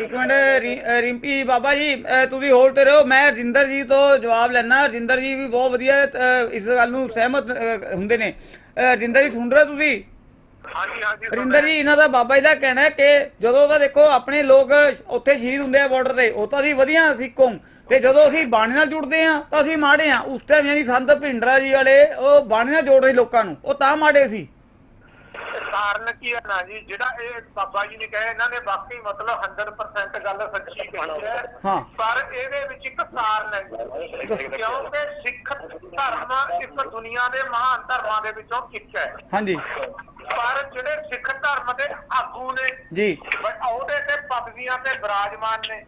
Speaker 1: ਇੱਕ ਮਿੰਟ ਰਿ- ਅ, ਰਿੰਪੀ ਬਾਬਾ ਜੀ ਅ, ਤੁਸੀਂ ਹੋਲਡ ਤੇ ਰਹੋ। ਮੈਂ ਰਜਿੰਦਰ ਜੀ ਤੋਂ ਜਵਾਬ ਲੈਣਾ ਰਜਿੰਦਰ ਜੀ ਵੀ ਬਹੁਤ ਵਧੀਆ ਅ, ਇਸ ਗੱਲ ਨੂੰ ਸਹਿਮਤ ਅ, ਹੁੰਦੇ ਨੇ। ਅ, ਰਜਿੰਦਰ ਜੀ ਸੁਣ ਰਹੇ ਹੋ ਤੁਸੀਂ?
Speaker 4: ਹਾਂਜੀ ਹਾਂਜੀ
Speaker 1: ਰਿੰਦਰ ਜੀ ਇਹਨਾਂ ਦਾ ਬਾਬਾ ਜੀ ਦਾ ਕਹਿਣਾ ਹੈ ਕਿ ਜਦੋਂ ਤਾਂ ਦੇਖੋ ਆਪਣੇ ਲੋਕ ਉੱਥੇ ਸ਼ਹੀਦ ਹੁੰਦੇ ਆ ਬਾਰਡਰ ਤੇ ਉਹ ਤਾਂ ਅਸੀਂ ਵਧੀਆ ਸਿੱਖੋਂ। ਤੇ ਜਦੋਂ ਅਸੀਂ ਬਾਣੇ ਨਾਲ ਜੁੜਦੇ ਆ ਤਾਂ ਅਸੀਂ ਮਾੜੇ ਆ ਉਸ ਟਾਈਮ ਯਾਨੀ ਸੰਤ ਭਿੰਡਰਾ ਜੀ ਵਾਲੇ ਉਹ ਬਾਣੇ ਨਾਲ ਜੋੜ ਰਹੇ ਲੋਕਾਂ ਨੂੰ। ਉਹ ਤਾਂ ਮਾੜੇ ਸੀ।
Speaker 2: ਕਾਰਨ ਕੀ ਹੈ ਨਾ ਜੀ? ਜਿਹੜਾ ਇਹ ਬਾਬਾ ਜੀ ਨੇ ਕਹੇ ਇਹਨਾਂ ਨੇ ਵਾਕਈ ਮਤਲਬ 100% ਗੱਲ ਸੱਚੀ ਕਹੀ ਹੈ।
Speaker 1: ਹਾਂ।
Speaker 2: ਪਰ ਇਹਦੇ ਵਿੱਚ ਇੱਕ ਕਾਰਨ ਹੈ ਕਿਉਂਕਿ ਸਿੱਖ ਧਰਮ ਇਸ ਦੁਨੀਆ ਦੇ ਮਹਾਨ ਧਰਮਾਂ ਦੇ ਵਿੱਚੋਂ ਇੱਕ ਹੈ।
Speaker 1: ਹਾਂਜੀ।
Speaker 2: ਪਰ ਜਿਹੜੇ ਸਿੱਖ ਧਰਮ ਦੇ ਆਗੂ ਨੇ
Speaker 1: ਜੀ।
Speaker 2: ਅਹੁਦੇ ਤੇ ਪਦਵੀਆਂ ਤੇ ਵਿਰਾਜਮਾਨ ਨੇ।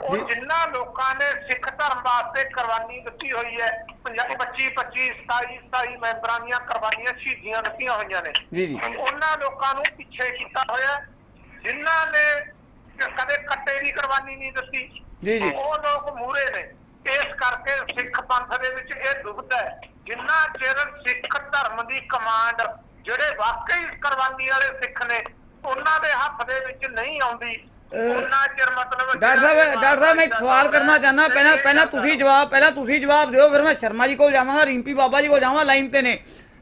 Speaker 2: ਉਹ
Speaker 1: ਜੀ।
Speaker 2: ਜਿਨ੍ਹਾਂ ਲੋਕਾਂ ਨੇ ਸਿੱਖ ਧਰਮ ਵਾਸਤੇ ਕੁਰਬਾਨੀ ਦਿੱਤੀ ਹੋਈ ਹੈ 25 25 27 27 ਮੈਂਬਰਾਂ ਦੀਆਂ ਕੁਰਬਾਨੀਆਂ ਸ਼ਹੀਦੀਆਂ ਦਿੱਤੀਆਂ ਹੋਈਆਂ ਨੇ
Speaker 1: ਜੀ ਜੀ
Speaker 2: ਉਹਨਾਂ ਲੋਕਾਂ ਨੂੰ ਪਿੱਛੇ ਕੀਤਾ ਹੋਇਆ ਜਿਨ੍ਹਾਂ ਨੇ ਕਦੇ ਕੱਟੇ ਦੀ ਕੁਰਬਾਨੀ ਨਹੀਂ ਦਿੱਤੀ
Speaker 1: ਜੀ, ਜੀ।
Speaker 2: ਉਹ ਲੋਕ ਮੂਰੇ ਨੇ ਇਸ ਕਰਕੇ ਸਿੱਖ ਪੰਥ ਦੇ ਵਿੱਚ ਇਹ ਦੁਬਦਾ ਹੈ ਜਿੰਨਾ ਚਿਰ ਸਿੱਖ ਧਰਮ ਦੀ ਕਮਾਂਡ ਜਿਹੜੇ ਵਾਕਈ ਕੁਰਬਾਨੀ ਵਾਲੇ ਸਿੱਖ ਨੇ ਉਹਨਾਂ ਦੇ ਹੱਥ ਦੇ ਵਿੱਚ ਨਹੀਂ ਆਉਂਦੀ ਉਹਨਾਂ ਚਿਰ ਮਤਲਬ
Speaker 1: ਡਾਕਟਰ ਸਾਹਿਬ ਡਾਕਟਰ ਸਾਹਿਬ ਮੈਂ ਇੱਕ ਸਵਾਲ ਕਰਨਾ ਚਾਹੁੰਦਾ ਪਹਿਲਾਂ ਪਹਿਲਾਂ ਤੁਸੀਂ ਜਵਾਬ ਪਹਿਲਾਂ ਤੁਸੀਂ ਜਵਾਬ ਦਿਓ ਫਿਰ ਮੈਂ ਸ਼ਰਮਾ ਜੀ ਕੋਲ ਜਾਵਾਂਗਾ ਰਿੰਪੀ ਬਾਬਾ ਜੀ ਕੋਲ ਜਾਵਾਂ ਲਾਈਨ ਤੇ ਨੇ।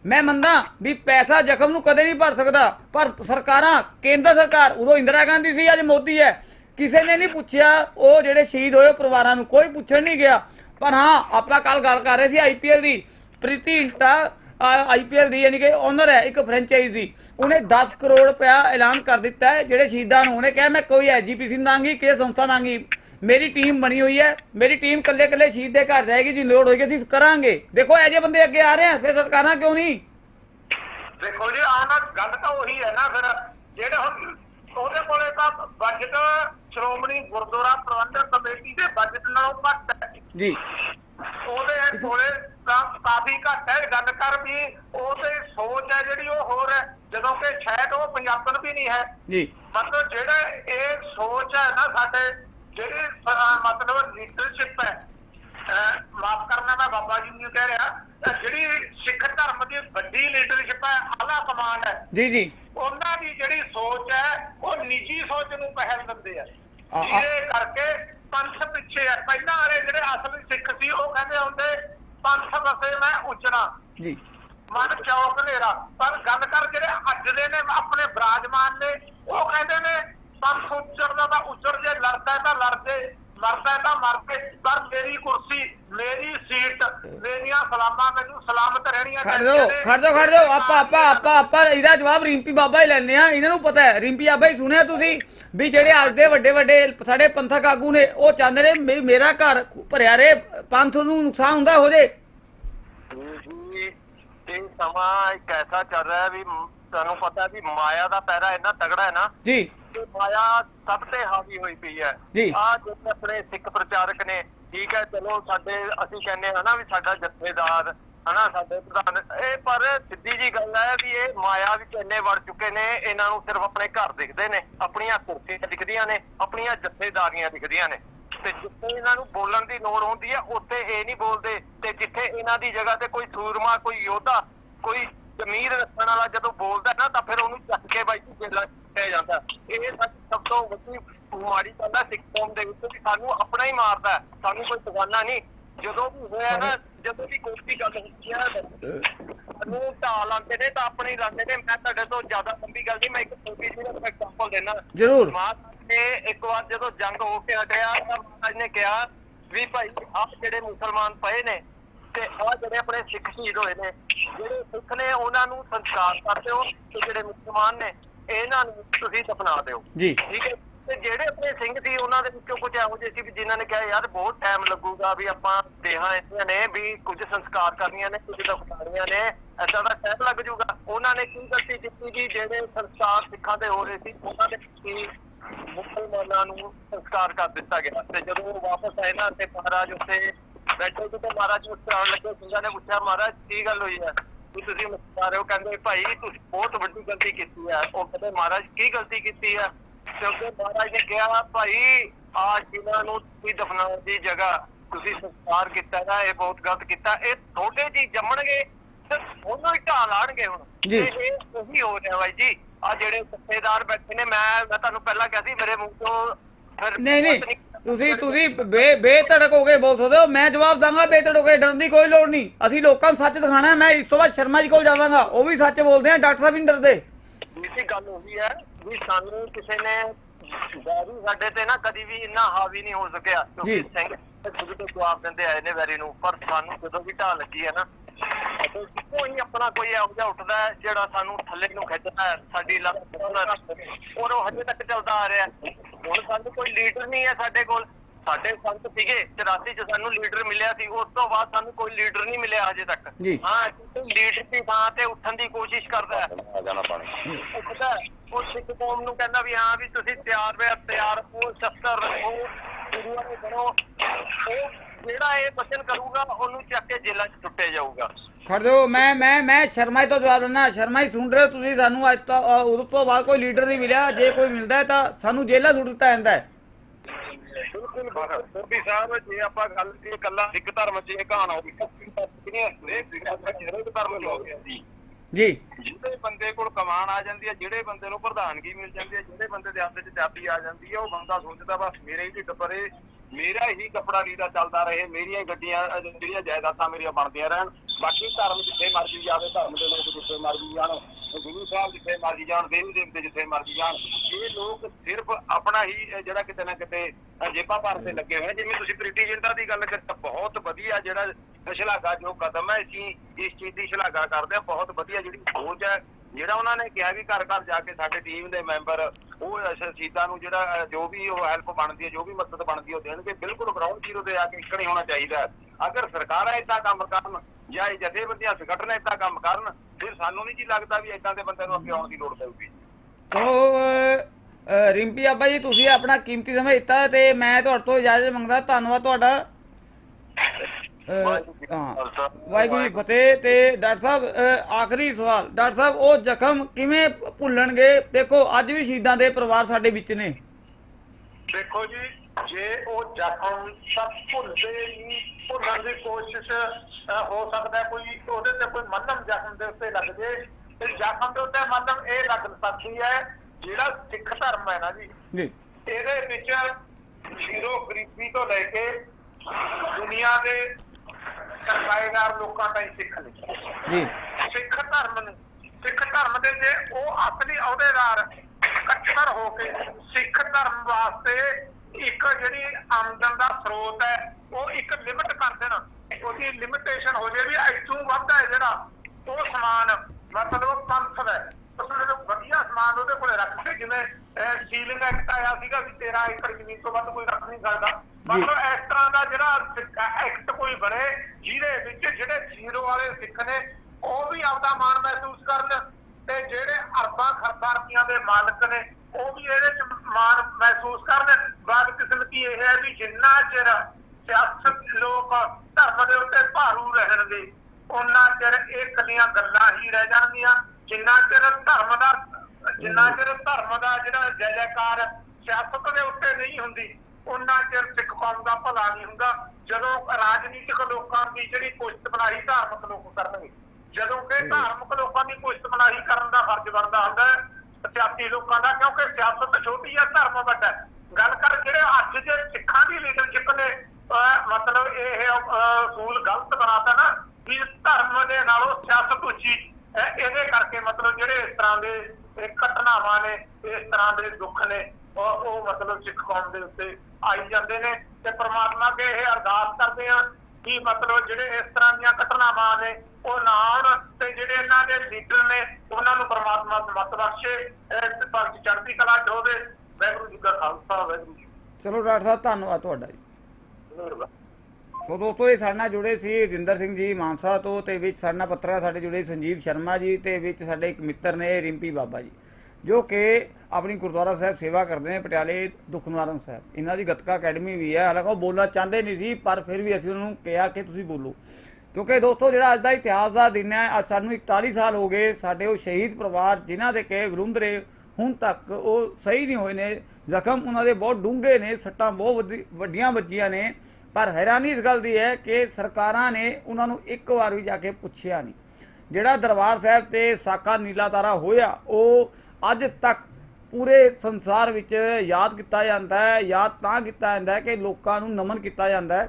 Speaker 1: ਮੈਂ ਮੰਨਦਾ ਵੀ ਪੈਸਾ ਜ਼ਖਮ ਨੂੰ ਕਦੇ ਨਹੀਂ ਭਰ ਸਕਦਾ ਪਰ ਸਰਕਾਰਾਂ ਕੇਂਦਰ ਸਰਕਾਰ ਉਦੋਂ ਇੰਦਰਾ ਗਾਂਧੀ ਸੀ ਅੱਜ ਮੋਦੀ ਹੈ। ਕਿਸੇ ਨੇ ਨਹੀਂ ਪੁੱਛਿਆ ਉਹ ਜਿਹੜੇ ਸ਼ਹੀਦ ਹੋਏ ਪਰਿਵਾਰਾਂ ਨੂੰ ਕੋਈ ਪੁੱਛਣ ਨਹੀਂ ਗਿਆ। ਪਰ ਹਾਂ ਆਪਾਂ ਕੱਲ ਗੱਲ ਕਰ ਰਹੇ ਸੀ ਆਈਪੀਐਲ ਦੀ। ਪ੍ਰੀਤੀ ਇੰਟਾ ਆਈਪੀਐਲ ਦੀ ਯਾਨੀ ਕਿ ਓਨਰ ਹੈ ਇੱਕ ਫਰੈਂਚਾਈਜ਼ ਦੀ। ਉਹਨੇ 10 ਕਰੋੜ ਰੁਪਇਆ ਐਲਾਨ ਕਰ ਦਿੱਤਾ ਹੈ ਜਿਹੜੇ ਸ਼ਹੀਦਾਂ ਨੂੰ। ਉਹਨੇ ਕਿਹਾ ਮੈਂ ਕੋਈ ਐਜੀਪੀਸੀ ਦਾਂਗੀ ਕਿਸੇ ਸੰਸਥਾ ਦਾਂਗੀ। ਮੇਰੀ ਟੀਮ ਬਣੀ ਹੋਈ ਹੈ। ਮੇਰੀ ਟੀਮ ਕੱਲੇ ਕੱਲੇ ਸ਼ਹੀਦ ਦੇ ਘਰ ਜਾਏਗੀ ਜੀ ਲੋੜ ਹੋਏਗੀ ਅਸੀਂ ਕਰਾਂਗੇ। ਦੇਖੋ ਇਹ ਜੇ ਬੰਦੇ ਅੱਗੇ ਆ ਰਹੇ ਆ। ਫਿਰ ਸਰਕਾਰਾਂ ਕਿਉਂ ਨਹੀਂ?
Speaker 2: ਦੇਖੋ ਜੀ ਆਹ ਗੱਲ ਤਾਂ ਉਹੀ ਹੈ ਨਾ ਫਿਰ। ਜਿਹੜੇ ਉਹਦੇ ਕੋਲੇ ਤਾਂ ਬਜਟ ਸ਼੍ਰੋਮਣੀ ਗੁਰਦੁਆਰਾ ਪ੍ਰਬੰਧਕ ਕਮੇਟੀ ਦੇ ਬਜਟ ਨਾਲੋਂ ਘੱਟ ਹੈ।
Speaker 1: ਜੀ।
Speaker 2: ਉਹਦੇ ਕੋਲੇ ਤਾਂ ਕਾਫੀ ਘੱਟ ਹੈ ਗੱਲ ਕਰ ਵੀ ਉਹਦੇ ਸੋਚ ਹੈ ਜਿਹੜੀ ਉਹ ਹੋਰ ਹੈ ਜਦੋਂ ਕਿ ਸ਼ਾਇਦ ਉਹ ਪੰਜਾਬਣ ਵੀ ਨਹੀਂ ਹੈ।
Speaker 1: ਜੀ।
Speaker 2: ਮਤਲਬ ਜਿਹੜਾ ਇਹ ਸੋਚ ਹੈ ਨਾ ਸਾਡੇ ਜਿਹੜੀ ਮਤਲਬ ਲੀਡਰਸ਼ਿਪ ਹੈ ਮਾਫ ਕਰਨਾ ਮੈਂ ਬਾਬਾ ਜੀ ਨੂੰ ਕਹਿ ਰਿਹਾ ਜਿਹੜੀ ਸਿੱਖ ਧਰਮ ਦੀ ਵੱਡੀ ਲੀਡਰਸ਼ਿਪ ਹੈ ਆਲਾ ਕਮਾਂਡ ਹੈ।
Speaker 1: ਜੀ ਜੀ।
Speaker 2: ਉਹਨਾਂ ਦੀ ਜਿਹੜੀ ਸੋਚ ਹੈ ਉਹ ਨਿੱਜੀ ਸੋਚ ਨੂੰ ਪਹਿਲ ਦਿੰਦੇ ਆ- ਜਿਹਦੇ ਕਰਕੇ ਪੰਥ ਪਿੱਛੇ ਹੈ ਪਹਿਲਾਂ ਵਾਲੇ ਜਿਹੜੇ ਅਸਲੀ ਸਿੱਖ ਸੀ ਉਹ ਕਹਿੰਦੇ ਹੁੰਦੇ ਪੰਥ ਵਸੇ ਮੈਂ ਉਜੜਾ
Speaker 1: ਜੀ।
Speaker 2: ਮਨ ਚੌਕ ਹਨੇਰਾ। ਪਰ ਗੱਲ ਕਰ ਜਿਹੜੇ ਅੱਜ ਦੇ ਨੇ ਆਪਣੇ ਬਰਾਜਮਾਨ ਨੇ ਉਹ ਕਹਿੰਦੇ ਨੇ ਪੰਥ ਉਜੜਦਾ ਤਾਂ ਉਜੜ ਜੇ ਲੜਦਾ ਤਾਂ ਲੜ ਜੇ। ਮਰਦਾ ਹੈ ਤਾਂ ਮਰ ਜੇ ਪਰ ਮੇਰੀ ਕੁਰਸੀ ਮੇਰੀ ਸੀਟ ਮੇਰੀਆਂ ਸਲਾਮਾਂ ਮੈਨੂੰ ਸਲਾਮਤ ਰਹਿਣੀਆਂ
Speaker 1: ਖੜ ਜਾਓ ਖੜ ਜਾਓ ਖੜ ਜਾਓ। ਆਪਾਂ ਆਪਾਂ ਆਪਾਂ ਆਪਾਂ ਇਹਦਾ ਜਵਾਬ ਰਿੰਪੀ ਬਾਬਾ ਹੀ ਲੈਣੇ ਆ ਇਹਨਾਂ ਨੂੰ ਪਤਾ ਹੈ। ਰਿੰਪੀ ਬਾਬਾ ਹੀ ਸੁਣਿਆ ਤੁਸੀਂ ਵੀ ਜਿਹੜੇ ਅੱਜ ਦੇ ਵੱਡੇ ਵੱਡੇ ਸਾਡੇ ਪੰਥਕ ਆਗੂ ਨੇ ਉਹ ਚਾਹੁੰਦੇ ਨੇ ਮੇਰਾ ਘਰ ਭਰਿਆ ਰਹੇ ਪੰਥ ਨੂੰ ਨੁਕਸਾਨ ਹੁੰਦਾ ਹੋ ਜੇ?
Speaker 4: ਇਹ ਸਮਾਂ ਇੱਕ ਐਸਾ ਚੱਲ ਰਿਹਾ ਹੈ ਵੀ ਤੁਹਾਨੂੰ ਪਤਾ ਵੀ ਮਾਇਆ ਦਾ ਪੈਰਾ ਇੰਨਾ ਤਗੜਾ ਹੈ ਨਾ।
Speaker 1: ਜੀ।
Speaker 4: ਕਿ ਮਾਇਆ ਸਭ ਤੇ ਹਾਵੀ ਹੋਈ ਪਈ ਹੈ। ਆ ਜਿਹੜੇ ਆਪਣੇ ਸਿੱਖ ਪ੍ਰਚਾਰਕ ਨੇ ਠੀਕ ਹੈ ਚਲੋ ਸਾਡੇ ਅਸੀਂ ਕਹਿੰਦੇ ਹਾਂ ਨਾ ਵੀ ਸਾਡਾ ਜਥੇਦਾਰ ਹਨਾ ਸਾਡੇ ਪ੍ਰਧਾਨ ਇਹ ਪਰ ਸਿੱਧੀ ਜੀ ਗੱਲ ਹੈ ਵੀ ਇਹ ਮਾਇਆ ਵਿੱਚ ਇੰਨੇ ਵੜ ਚੁੱਕੇ ਨੇ ਇਹਨਾਂ ਨੂੰ ਸਿਰਫ ਆਪਣੇ ਘਰ ਦਿਖਦੇ ਨੇ ਆਪਣੀਆਂ ਕੁਰਸੀਆਂ ਦਿਖਦੀਆਂ ਨੇ ਆਪਣੀਆਂ ਜਥੇਦਾਰੀਆਂ ਦਿਖਦੀਆਂ ਨੇ। ਤੇ ਜਿੱਥੇ ਇਹਨਾਂ ਨੂੰ ਬੋਲਣ ਦੀ ਲੋੜ ਹੁੰਦੀ ਹੈ ਉੱਥੇ ਇਹ ਨਹੀਂ ਬੋਲਦੇ। ਤੇ ਜਿੱਥੇ ਇਹਨਾਂ ਦੀ ਜਗ੍ਹਾ ਤੇ ਕੋਈ ਸੂਰਮਾ ਕੋਈ ਯੋਧਾ ਕੋਈ ਜ਼ਮੀਰ ਰੱਖਣ ਵਾਲਾ ਜਦੋਂ ਬੋਲਦਾ ਨਾ ਤਾਂ ਫਿਰ ਉਹਨੂੰ ਚੱਕ ਕੇ ਬਾਈ ਜੀ ਜੇਲਾਂ ਚ ਸੁੱਟਿਆ ਜਾਂਦਾ ਇਹ ਸਾਡੀ ਸਭ ਤੋਂ ਵੱਡੀ ਮਾੜੀ ਗੱਲ ਹੈ ਸਿੱਖ ਕੌਮ ਦੇ ਵਿੱਚ ਵੀ ਸਾਨੂੰ ਆਪਣਾ ਹੀ ਮਾਰਦਾ ਹੈ, ਸਾਨੂੰ ਕੋਈ ਬਗਾਨਾ ਨਹੀਂ। ਜਦੋਂ ਵੀ ਹੋਇਆ ਨਾ ਜਦੋਂ ਵੀ ਕੋਈ ਵੀ ਗੱਲ ਹੁੰਦੀ ਹੈ ਸਾਨੂੰ ਢਾਹ ਲਾਉਂਦੇ ਨੇ ਤਾਂ ਆਪਣੇ ਹੀ ਲਾਉਂਦੇ ਨੇ। ਮੈਂ ਤੁਹਾਡੇ ਤੋਂ ਜ਼ਿਆਦਾ ਲੰਬੀ ਗੱਲ ਨਹੀਂ ਮੈਂ ਇੱਕ ਛੋਟੀ ਜਿਹੀ ਦਾ ਐਗਜ਼ਾਮਪਲ ਦੇਣਾ
Speaker 1: ਜ਼ਰੂਰ।
Speaker 4: ਨੇ ਇੱਕ ਵਾਰ ਜਦੋਂ ਜੰਗ ਹੋ ਕੇ ਹਟਿਆ ਤਾਂ ਮਹਾਰਾਜ ਨੇ ਕਿਹਾ ਵੀ ਭਾਈ ਆਹ ਜਿਹੜੇ ਮੁਸਲਮਾਨ ਪਏ ਨੇ ਤੇ ਆਹ ਜਿਹੜੇ ਆਪਣੇ ਸਿੱਖ ਸ਼ਹੀਦ ਹੋਏ ਨੇ ਜਿਹੜੇ ਸਿੱਖ ਨੇ ਉਹਨਾਂ ਨੂੰ ਸੰਸਕਾਰ ਕਰ ਦਿਓ ਤੇ ਜਿਹੜੇ ਮੁਸਲਮਾਨ ਨੇ ਇਹਨਾਂ ਨੂੰ ਤੁਸੀਂ ਦਫਨਾ ਦਿਓ।
Speaker 1: ਜੀ।
Speaker 4: ਠੀਕ ਹੈ ਤੇ ਜਿਹੜੇ ਆਪਣੇ ਸਿੰਘ ਸੀ, ਉਹਨਾਂ ਦੇ ਵਿੱਚੋਂ ਕੁਝ ਇਹੋ ਜਿਹੇ ਸੀ ਵੀ ਜਿਨ੍ਹਾਂ ਨੇ ਕਿਹਾ, ਯਾਰ ਬਹੁਤ ਟਾਈਮ ਲੱਗੂਗਾ ਵੀ ਆਪਾਂ ਦੇਹਾਂ ਇੰਨੀਆਂ ਨੇ ਵੀ ਕੁਝ ਸੰਸਕਾਰ ਕਰਨੀਆਂ ਨੇ, ਕੁਝ ਦਫਨਾਣੀਆਂ ਨੇ, ਏਦਾਂ ਦਾ ਟਾਈਮ ਲੱਗ ਜਾਊਗਾ ਉਹਨਾਂ ਨੇ ਕੀ ਗਲਤੀ ਕੀਤੀ ਕਿ ਜਿਹੜੇ ਸੰਸਕਾਰ ਸਿੱਖਾਂ ਦੇ ਹੋ ਰਹੇ ਸੀ, ਉਹਨਾਂ ਦੇ ਕੀ ਮੁਸਲਮਾਨਾਂ ਨੂੰ ਸੰਸਕਾਰ ਕਰ ਦਿੱਤਾ ਗਿਆ ਤੇ ਜਦੋਂ ਉਹ ਵਾਪਸ ਆਏ ਨਾ ਤੇ ਮਹਾਰਾਜ ਉੱਥੇ ਬੈਠੇ ਸੀ ਤੇ ਮਹਾਰਾਜ ਉਸ ਤਰ੍ਹਾਂ ਲੱਗੇ ਸਿੰਘਾਂ ਨੇ ਪੁੱਛਿਆ, ਮਹਾਰਾਜ, ਕੀ ਗੱਲ ਹੋਈ ਹੈ? ਵੀ ਤੁਸੀਂ ਮੁਸਕਰਾ ਰਹੇ ਹੋ? ਕਹਿੰਦੇ, ਭਾਈ, ਤੁਸੀਂ ਬਹੁਤ ਵੱਡੀ ਗਲਤੀ ਕੀਤੀ ਹੈ। ਉਹ ਕਹਿੰਦੇ, ਮਹਾਰਾਜ, ਕੀ ਗਲਤੀ ਕੀਤੀ ਹੈ? ਕਿਉਂਕਿ ਮਹਾਰਾਜ ਨੇ ਕਿਹਾ ਭਾਈ ਆ ਜਿਨ੍ਹਾਂ ਨੂੰ ਤੁਸੀਂ ਦਫਨਾਉਣ ਦੀ ਜਗ੍ਹਾ ਤੁਸੀਂ ਸੰਸਕਾਰ ਕੀਤਾ ਨਾ ਇਹ ਬਹੁਤ ਗਲਤ ਕੀਤਾ। ਇਹ ਤੁਹਾਡੇ ਜੀ ਜੰਮਣਗੇ ਤੇ ਉਹਨੂੰ ਹੀ ਢਾਹ ਲਾਣਗੇ ਹੁਣ।
Speaker 1: ਜੀ।
Speaker 4: ਇਹ ਉਹੀ ਹੋ ਰਿਹਾ ਬਾਈ ਜੀ। ਆ ਜਿਹੜੇ ਸੱਤੇਦਾਰ ਬੈਠੇ ਨੇ ਮੈਂ ਮੈਂ ਤੁਹਾਨੂੰ ਪਹਿਲਾਂ ਕਿਹਾ ਸੀ ਮੇਰੇ ਮੂੰਹ ਤੋਂ ਫਿਰ
Speaker 1: ਨਹੀਂ ਨਹੀਂ। ਤੁਸੀਂ ਤੁਸੀਂ ਬੇ ਬੇਧੜਕ ਹੋ ਕੇ ਬੋਲ ਸਕਦੇ ਹੋ। ਮੈਂ ਜਵਾਬ ਦਾਂਗਾ ਬੇਧੜਕ ਹੋ ਕੇ ਡਰਨ ਦੀ ਕੋਈ ਲੋੜ ਨਹੀਂ। ਅਸੀਂ ਲੋਕਾਂ ਨੂੰ ਸੱਚ ਦਿਖਾਣਾ ਹੈ। ਮੈਂ ਇਸ ਤੋਂ ਬਾਅਦ ਸ਼ਰਮਾ ਜੀ ਕੋਲ ਜਾਵਾਂਗਾ। ਉਹ ਵੀ ਸੱਚ ਬੋਲਦੇ ਆ ਡਾਕਟਰ ਸਾਹਿਬ ਨਹੀਂ ਡਰਦੇ
Speaker 4: ਇਸੇ ਗੱਲ ਉਹੀ ਹੈ ਵੀ ਸਾਨੂੰ ਕਿਸੇ ਨੇ ਵੈਰੀ ਸਾਡੇ ਤੇ ਨਾ ਕਦੀ ਵੀ ਇੰਨਾ ਹਾਵੀ ਨਹੀਂ ਹੋ ਸਕਿਆ
Speaker 1: ਜੀ।
Speaker 4: ਕਿਉਂਕਿ ਸਿੰਘ ਖੁਦ ਤੋਂ ਜਵਾਬ ਦਿੰਦੇ ਆਏ ਨੇ ਵੈਰੀ ਨੂੰ ਪਰ ਸਾਨੂੰ ਜਦੋਂ ਵੀ ਢਾਹ ਲੱਗੀ ਹੈ ਨਾ ਕੋਈ ਆਪਣਾ ਕੋਈ ਇਹੋ ਜਿਹਾ ਉੱਠਦਾ ਹੈ ਜਿਹੜਾ ਸਾਨੂੰ ਥੱਲੇ ਨੂੰ ਖਿੱਚਦਾ ਹੈ ਸਾਡੀ ਲੱਤ ਔਰ ਉਹ ਹਜੇ ਤੱਕ ਚੱਲਦਾ ਆ ਰਿਹਾ ਹੈ। ਹੁਣ ਸਾਨੂੰ ਕੋਈ ਲੀਡਰ ਨਹੀਂ ਹੈ ਸਾਡੇ ਕੋਲ ਸਾਡੇ ਸੰਤ ਸੀਗੇ 84 ਚ ਸਾਨੂੰ ਲੀਡਰ ਮਿਲਿਆ ਸੀ ਉਸ ਤੋਂ ਬਾਅਦ ਸਾਨੂੰ ਕੋਈ ਲੀਡਰ ਨਹੀਂ ਮਿਲਿਆ ਹਜੇ ਤੱਕ।
Speaker 1: ਜੀ।
Speaker 4: ਹਾਂ ਲੀਡਰ ਦੀ ਥਾਂ ਤੇ ਉੱਠਣ ਦੀ ਕੋਸ਼ਿਸ਼ ਕਰਦਾ ਹੈ।
Speaker 3: ਆ ਜਾਣਾ ਪਾਣੀ।
Speaker 4: ਉੱਠਦਾ ਹੈ। ਉਹ ਸਿੱਖ ਕੌਮ ਨੂੰ ਕਹਿੰਦਾ ਵੀ ਹਾਂ ਵੀ ਤੁਸੀਂ ਤਿਆਰ ਵੇ ਤਿਆਰ ਹੋ ਸ਼ਸਤਰ ਰੱਖੋ ਗੁਰੂਆਂ ਦੇ ਬਣੋ ਉਹ ਜਿਹੜਾ ਇਹ ਬਚਨ ਕਰੂਗਾ ਉਹਨੂੰ ਚੱਕ ਕੇ ਜੇਲ੍ਹਾਂ 'ਚ ਟੁੱਟੇ ਜਾਊਗਾ।
Speaker 1: ਖੜ ਜਾਓ। ਮੈਂ ਮੈਂ ਮੈਂ ਸ਼ਰਮਾ ਜੀ ਤੋਂ ਜਵਾਬ ਲੈਣਾ ਸ਼ਰਮਾ ਜੀ ਸੁਣ ਰਹੇ ਹੋ ਤੁਸੀਂ? ਸਾਨੂੰ ਅੱਜ ਤੋਂ ਅ, ਉਦੋਂ ਤੋਂ ਬਾਅਦ ਕੋਈ ਲੀਡਰ ਨਹੀਂ ਮਿਲਿਆ। ਜੇ ਕੋਈ ਮਿਲਦਾ ਹੈ ਤਾਂ ਸਾਨੂੰ ਜੇਲ੍ਹਾਂ ਸੁੱਟ ਦਿੱਤਾ ਜਾਂਦਾ ਹੈ।
Speaker 4: ਮੋਦੀ ਸਾਹਿਬ ਜੇ ਆਪਾਂ ਗੱਲ ਕਰੀਏ ਕੱਲਾ ਸਿੱਖ ਧਰਮ 'ਚ ਇਹ ਕਹਾਣਾ ਹੋਵੇ ਹਰੇਕ ਧਰਮ ਲੋਕ ਜੀ
Speaker 1: ਜੀ।
Speaker 4: ਜਿਹੜੇ ਬੰਦੇ ਕੋਲ ਕਮਾਨ ਆ ਜਾਂਦੀ ਹੈ ਜਿਹੜੇ ਬੰਦੇ ਨੂੰ ਪ੍ਰਧਾਨਗੀ ਮਿਲ ਜਾਂਦੀ ਹੈ ਜਿਹੜੇ ਬੰਦੇ ਦੇ ਹੱਥ 'ਚ ਚਾਬੀ ਆ ਜਾਂਦੀ ਹੈ ਉਹ ਬੰਦਾ ਸੋਚਦਾ ਬਸ ਮੇਰੇ ਹੀ ਢਿੱਡ ਪਰੇ ਮੇਰਾ ਹੀ ਕੱਪੜਾ ਲੀੜਾ ਚੱਲਦਾ ਰਹੇ ਮੇਰੀਆਂ ਹੀ ਗੱਡੀਆਂ ਜਿਹੜੀਆਂ ਜਾਇਦਾਦਾਂ ਮੇਰੀਆਂ ਬਣਦੀਆਂ ਰਹਿਣ। ਬਾਕੀ ਧਰਮ ਜਿੱਥੇ ਮਰਜ਼ੀ ਜਾਵੇ, ਧਰਮ ਦੇ ਲੋਕ ਜਿੱਥੇ ਮਰਜ਼ੀ ਜਾਣ, ਗੁਰੂ ਸਾਹਿਬ ਜਿੱਥੇ ਮਰਜ਼ੀ ਜਾਣ, ਦੇਵੀ ਦੇਵਤੇ ਜਿੱਥੇ ਮਰਜ਼ੀ ਜਾਣ, ਇਹ ਲੋਕ ਸਿਰਫ ਆਪਣਾ ਹੀ ਜਿਹੜਾ ਕਿਤੇ ਨਾ ਕਿਤੇ ਜੇਬਾਂ ਭਰਨ ਤੇ ਲੱਗੇ ਹੋਏ ਜਿਵੇਂ ਤੁਸੀਂ ਪ੍ਰੀਤੀ ਜਿੰਟਾ ਦੀ ਗੱਲ ਕਰਦੇ ਬਹੁਤ ਵਧੀਆ ਜਿਹੜਾ ਸ਼ਲਾਘਾ, ਜੋ ਕਦਮ ਹੈ, ਅਸੀਂ ਇਸ ਚੀਜ਼ ਦੀ ਸ਼ਲਾਘਾ ਕਰਦੇ ਹਾਂ। ਬਹੁਤ ਵਧੀਆ ਜਿਹੜੀ ਸੋਚ ਹੈ, ਜਿਹੜਾ ਉਹਨਾਂ ਨੇ ਕਿਹਾ ਵੀ ਘਰ ਘਰ ਜਾ ਕੇ ਸਾਡੇ ਟੀਮ ਦੇ ਮੈਂਬਰ ਉਹ ਸ਼ਹੀਦਾਂ ਨੂੰ ਜਿਹੜਾ ਜੋ ਵੀ ਉਹ ਹੈਲਪ ਬਣਦੀ ਹੈ, ਜੋ ਵੀ ਮਦਦ ਬਣਦੀ ਹੈ, ਉਹ ਦੇਣਗੇ। ਬਿਲਕੁਲ ਗਰਾਊਂਡ ਜ਼ੀਰੋ ਤੇ ਆ ਕੇ ਇਕੱਠੇ ਹੋਣਾ ਚਾਹੀਦਾ। ਅਗਰ ਸਰਕਾਰਾਂ ਇਦਾਂ ਕੰਮ ਕਰਨ ਜਾਂ ਇਹ ਜਥੇਬੰਦੀਆਂ ਸੰਗਠਨ ਇਦਾਂ ਕੰਮ ਕਰਨ ਫਿਰ ਸਾਨੂੰ ਨਹੀਂ ਜੀ ਲੱਗਦਾ ਵੀ ਇਦਾਂ ਦੇ ਬੰਦੇ ਨੂੰ ਅੱਗੇ ਆਉਣ ਦੀ ਲੋੜ ਪਊਗੀ।
Speaker 1: ਰਿੰਪੀ ਆਪਾ ਜੀ ਤੁਸੀਂ ਆਪਣਾ ਕੀਮਤੀ ਸਮਾਂ ਦਿੱਤਾ ਤੇ ਮੈਂ ਤੁਹਾਡੇ ਤੋਂ ਇਜਾਜ਼ਤ ਮੰਗਦਾ ਧੰਨਵਾਦ ਤੁਹਾਡਾ। ਵਾਹਿਗੁਰੂ ਜੀ ਫਤਿਹ ਤੇ ਡਾਕਟਰ ਸਾਹਿਬ ਆਖਰੀ ਸਵਾਲ। ਡਾਕਟਰ ਸਾਹਿਬ ਉਹ ਜ਼ਖਮ ਕਿਵੇਂ ਭੁੱਲਣਗੇ? ਦੇਖੋ ਅੱਜ ਵੀ ਸ਼ਹੀਦਾਂ ਦੇ ਪਰਿਵਾਰ ਸਾਡੇ ਵਿੱਚ ਨੇ।
Speaker 2: ਦੇਖੋ ਜੀ ਜੇ ਉਹ ਜ਼ਖਮ ਸਭ ਭੁੱਲਦੇ ਹੀ ਭੁੱਲਣ ਦੀ ਕੋਸ਼ਿਸ਼ ਹੋ ਸਕਦਾ ਕੋਈ ਉਹਦੇ ਤੇ ਕੋਈ ਮੱਲਮ ਜ਼ਖਮ ਦੇ ਉੱਤੇ ਲੱਗ ਜੇ। ਤੇ ਜ਼ਖਮ ਦੇ ਉੱਤੇ ਮੱਲਮ ਇਹ ਲੱਗ ਸਕਦੀ ਹੈ ਜਿਹੜਾ ਸਿੱਖ ਧਰਮ ਹੈ ਨਾ ਜੀ
Speaker 1: ਜੀ।
Speaker 2: ਇਹਦੇ ਵਿੱਚ ਜ਼ੀਰੋ ਗਰੀਬੀ ਤੋਂ ਲੈ ਕੇ ਦੁਨੀਆ ਦੇ ਸਰਮਾਏਦਾਰ ਲੋਕਾਂ ਤਾਈਂ ਸਿੱਖ ਨੇ
Speaker 1: ਜੀ।
Speaker 2: ਸਿੱਖ ਧਰਮ ਨੂੰ ਸਿੱਖ ਧਰਮ ਦੇ ਜੇ ਉਹ ਅਸਲੀ ਅਹੁਦੇਦਾਰ ਇਕੱਠਰ ਹੋ ਕੇ ਸਿੱਖ ਧਰਮ ਵਾਸਤੇ ਇੱਕ ਜਿਹੜੀ ਆਮਦਨ ਦਾ ਸਰੋਤ ਹੈ, ਉਹ ਇੱਕ ਲਿਮਟ ਕਰ ਦੇਣ। ਉਹਦੀ ਲਿਮਿਟੇਸ਼ਨ ਹੋ ਜੇ ਵੀ ਇੱਥੋਂ ਵੱਧ ਹੈ ਜਿਹੜਾ ਉਹ ਸਮਾਨ, ਮਤਲਬ ਪੰਥ ਦਾ ਹੈ। ਵਧੀਆ ਸਮਾਨ ਉਹਦੇ ਕੋਲੇ ਰੱਖ ਕੇ, ਜਿਵੇਂ ਸੀਲਿੰਗ ਐਕਟ ਆਇਆ ਸੀਗਾ ਵੀ 13 ਏਕੜ ਜ਼ਮੀਨ ਤੋਂ ਵੱਧ ਕੋਈ ਰੱਖ ਨਹੀਂ ਸਕਦਾ। ਮਤਲਬ ਇਸ ਤਰ੍ਹਾਂ ਦਾ ਜਿਹੜਾ ਐਕਟ ਕੋਈ ਬਣੇ, ਜਿਹਦੇ ਵਿੱਚ ਜਿਹੜੇ ਜ਼ੀਰੋ ਵਾਲੇ ਸਿੱਖ ਨੇ, ਉਹ ਵੀ ਆਪਦਾ ਮਾਣ ਮਹਿਸੂਸ ਕਰਨ। ਤੇ ਜਿਹੜੇ ਅਰਬਾਂ ਖਰਬਾਂ ਰੁਪਈਆਂ ਦੇ ਮਾਲਕ ਨੇ ਉਹ ਵੀ ਇਹਦੇ ਚ ਮਾਣ ਮਹਿਸੂਸ ਕਰਨ ਬਾਤ ਕਿਸਮਤੀ ਇਹ ਹੈ ਵੀ ਜਿੰਨਾ ਚਿਰ ਸਿਆਸਤ ਲੋਕ ਧਰਮ ਦੇ ਉੱਤੇ ਭਾਰੂ ਰਹਿਣਗੇ ਉਹਨਾਂ ਚਿਰ ਇਹ ਕੱਲੀਆਂ ਗੱਲਾਂ ਹੀ ਰਹਿ ਜਾਣਗੀਆਂ। ਜਿੰਨਾ ਚਿਰ ਧਰਮ ਦਾ ਜਿੰਨਾ ਚਿਰ ਧਰਮ ਦਾ ਜਿਹੜਾ ਜੈ ਜੈਕਾਰ ਸਿਆਸਤ ਦੇ ਉੱਤੇ ਨਹੀਂ ਹੁੰਦੀ ਉਹਨਾਂ ਚਿਰ ਸਿੱਖ ਕੌਮ ਦਾ ਭਲਾ ਨਹੀਂ ਹੁੰਦਾ। ਜਦੋਂ ਰਾਜਨੀਤਿਕ ਲੋਕਾਂ ਦੀ ਜਿਹੜੀ ਕੋਸ਼ਿਸ਼ ਬਣਾਈ ਧਾਰਮਿਕ ਲੋਕ ਕਰਨਗੇ। ਜਦੋਂ ਕਿ ਧਾਰਮਿਕ ਲੋਕਾਂ ਦੀ ਪੁਸ਼ਤ ਮਨਾਹੀ ਕਰਨ ਦਾ ਫਰਜ਼ ਬਣਦਾ ਹੁੰਦਾ ਸਿਆਸੀ ਲੋਕਾਂ ਦਾ, ਕਿਉਂਕਿ ਸਿਆਸਤ ਛੋਟੀ ਹੈ, ਧਰਮ ਵੱਡਾ ਹੈ। ਗੱਲ ਕਰ ਜਿਹੜੇ ਅੱਜ ਦੇ ਸਿੱਖਾਂ ਦੀ ਲੀਡਰਸ਼ਿਪ ਨੇ ਮਤਲਬ ਇਹ ਅਸੂਲ ਗਲਤ ਬਣਾਤਾ ਨਾ, ਵੀ ਧਰਮ ਦੇ ਨਾਲੋਂ ਸਿਆਸਤ ਉੱਚੀ ਇਹਦੇ ਕਰਕੇ ਮਤਲਬ ਜਿਹੜੇ ਇਸ ਤਰ੍ਹਾਂ ਦੇ ਘਟਨਾਵਾਂ ਨੇ, ਇਸ ਤਰ੍ਹਾਂ ਦੇ ਦੁੱਖ ਨੇ ਉਹ ਉਹ ਮਤਲਬ ਸਿੱਖ ਕੌਮ ਦੇ ਉੱਤੇ ਆਈ ਜਾਂਦੇ ਨੇ ਤੇ ਪ੍ਰਮਾਤਮਾ ਅੱਗੇ ਇਹ ਅਰਦਾਸ ਕਰਦੇ ਆ ਕਿ ਮਤਲਬ ਜਿਹੜੇ ਇਸ ਤਰ੍ਹਾਂ ਦੀਆਂ ਘਟਨਾਵਾਂ ਨੇ, ਉਹ ਨਾ ਆਉਣ ਤੇ ਜਿਹੜੇ ਇਹਨਾਂ ਦੇ ਲੀਡਰ ਨੇ, ਉਹਨਾਂ ਨੂੰ ਪ੍ਰਮਾਤਮਾ ਮਤ ਬਖਸ਼ੇ, ਇਸ ਬਖਸ਼ ਚੜ੍ਹਦੀ ਕਲਾ ਚ ਹੋਵੇ। ਵਾਹਿਗੁਰੂ ਜੀ ਕਾ ਖਾਲਸਾ, ਵਾਹਿਗੁਰੂ ਜੀ
Speaker 1: ਚਲੋ ਡਾਕਟਰ ਸਾਹਿਬ, ਧੰਨਵਾਦ ਤੁਹਾਡਾ ਜੀ। ਸੋ ਦੋਸਤੋ, ਇਹ ਸਾਡੇ ਨਾਲ ਜੁੜੇ ਸੀ ਰਜਿੰਦਰ ਸਿੰਘ ਜੀ ਮਾਨਸਾ ਤੋਂ ਤੇ ਵਿੱਚ ਸਾਡੇ ਨਾਲ ਪੱਤਰਕਾਰ ਸਾਡੇ ਜੁੜੇ ਸੰਜੀਵ ਸ਼ਰਮਾ ਜੀ ਤੇ ਵਿੱਚ ਸਾਡੇ ਇੱਕ ਮਿੱਤਰ ਨੇ, ਰਿੰਪੀ ਬਾਬਾ ਜੀ। ਜੋ ਕਿ ਆਪਣੀ ਗੁਰਦੁਆਰਾ ਸਾਹਿਬ ਸੇਵਾ ਕਰਦੇ ਨੇ, ਪਟਿਆਲੇ ਦੁੱਖ ਨਿਵਾਰਨ ਸਾਹਿਬ। ਇਹਨਾਂ ਦੀ ਗੱਤਕਾ ਅਕੈਡਮੀ ਵੀ ਹੈ, ਹਾਲਾਂਕਿ ਉਹ ਬੋਲਣਾ ਚਾਹੁੰਦੇ ਨਹੀਂ ਸੀ, ਪਰ ਫਿਰ ਵੀ ਅਸੀਂ ਉਹਨਾਂ ਨੂੰ ਕਿਹਾ ਕਿ ਤੁਸੀਂ ਬੋਲੋ। ਕਿਉਂਕਿ ਦੋਸਤੋ, ਜਿਹੜਾ ਅੱਜ ਦਾ ਇਤਿਹਾਸ ਦਾ ਦਿਨ ਹੈ, ਅੱਜ ਸਾਨੂੰ 41 ਸਾਲ ਹੋ ਗਏ, ਸਾਡੇ ਉਹ ਸ਼ਹੀਦ ਪਰਿਵਾਰ ਜਿਨ੍ਹਾਂ ਦੇ ਕੇ ਵਿਰੁੰਧ ਰਹੇ, ਹੁਣ ਤੱਕ ਉਹ ਸਹੀ ਨਹੀਂ ਹੋਏ ਨੇ। ਜ਼ਖਮ ਉਹਨਾਂ ਦੇ ਬਹੁਤ ਡੂੰਘੇ ਨੇ, ਸੱਟਾਂ ਬਹੁਤ ਵੱਡੀ- ਵੱਡੀਆਂ ਵੱਜੀਆਂ ਨੇ। ਪਰ ਹੈਰਾਨੀ ਇਸ ਗੱਲ ਦੀ ਹੈ ਕਿ ਸਰਕਾਰਾਂ ਨੇ ਉਹਨਾਂ ਨੂੰ ਇੱਕ ਵਾਰ ਵੀ ਜਾ ਕੇ ਪੁੱਛਿਆ ਨਹੀਂ। ਜਿਹੜਾ ਦਰਬਾਰ ਸਾਹਿਬ ਤੇ ਸਾਕਾ ਨੀਲਾ ਤਾਰਾ ਹੋਇਆ, ਉਹ ਅੱਜ ਤੱਕ ਪੂਰੇ ਸੰਸਾਰ ਵਿੱਚ ਯਾਦ ਕੀਤਾ ਜਾਂਦਾ ਹੈ, ਯਾਦ ਤਾਂ ਕੀਤਾ ਜਾਂਦਾ ਹੈ ਕਿ ਲੋਕਾਂ ਨੂੰ ਨਮਨ ਕੀਤਾ ਜਾਂਦਾ ਹੈ।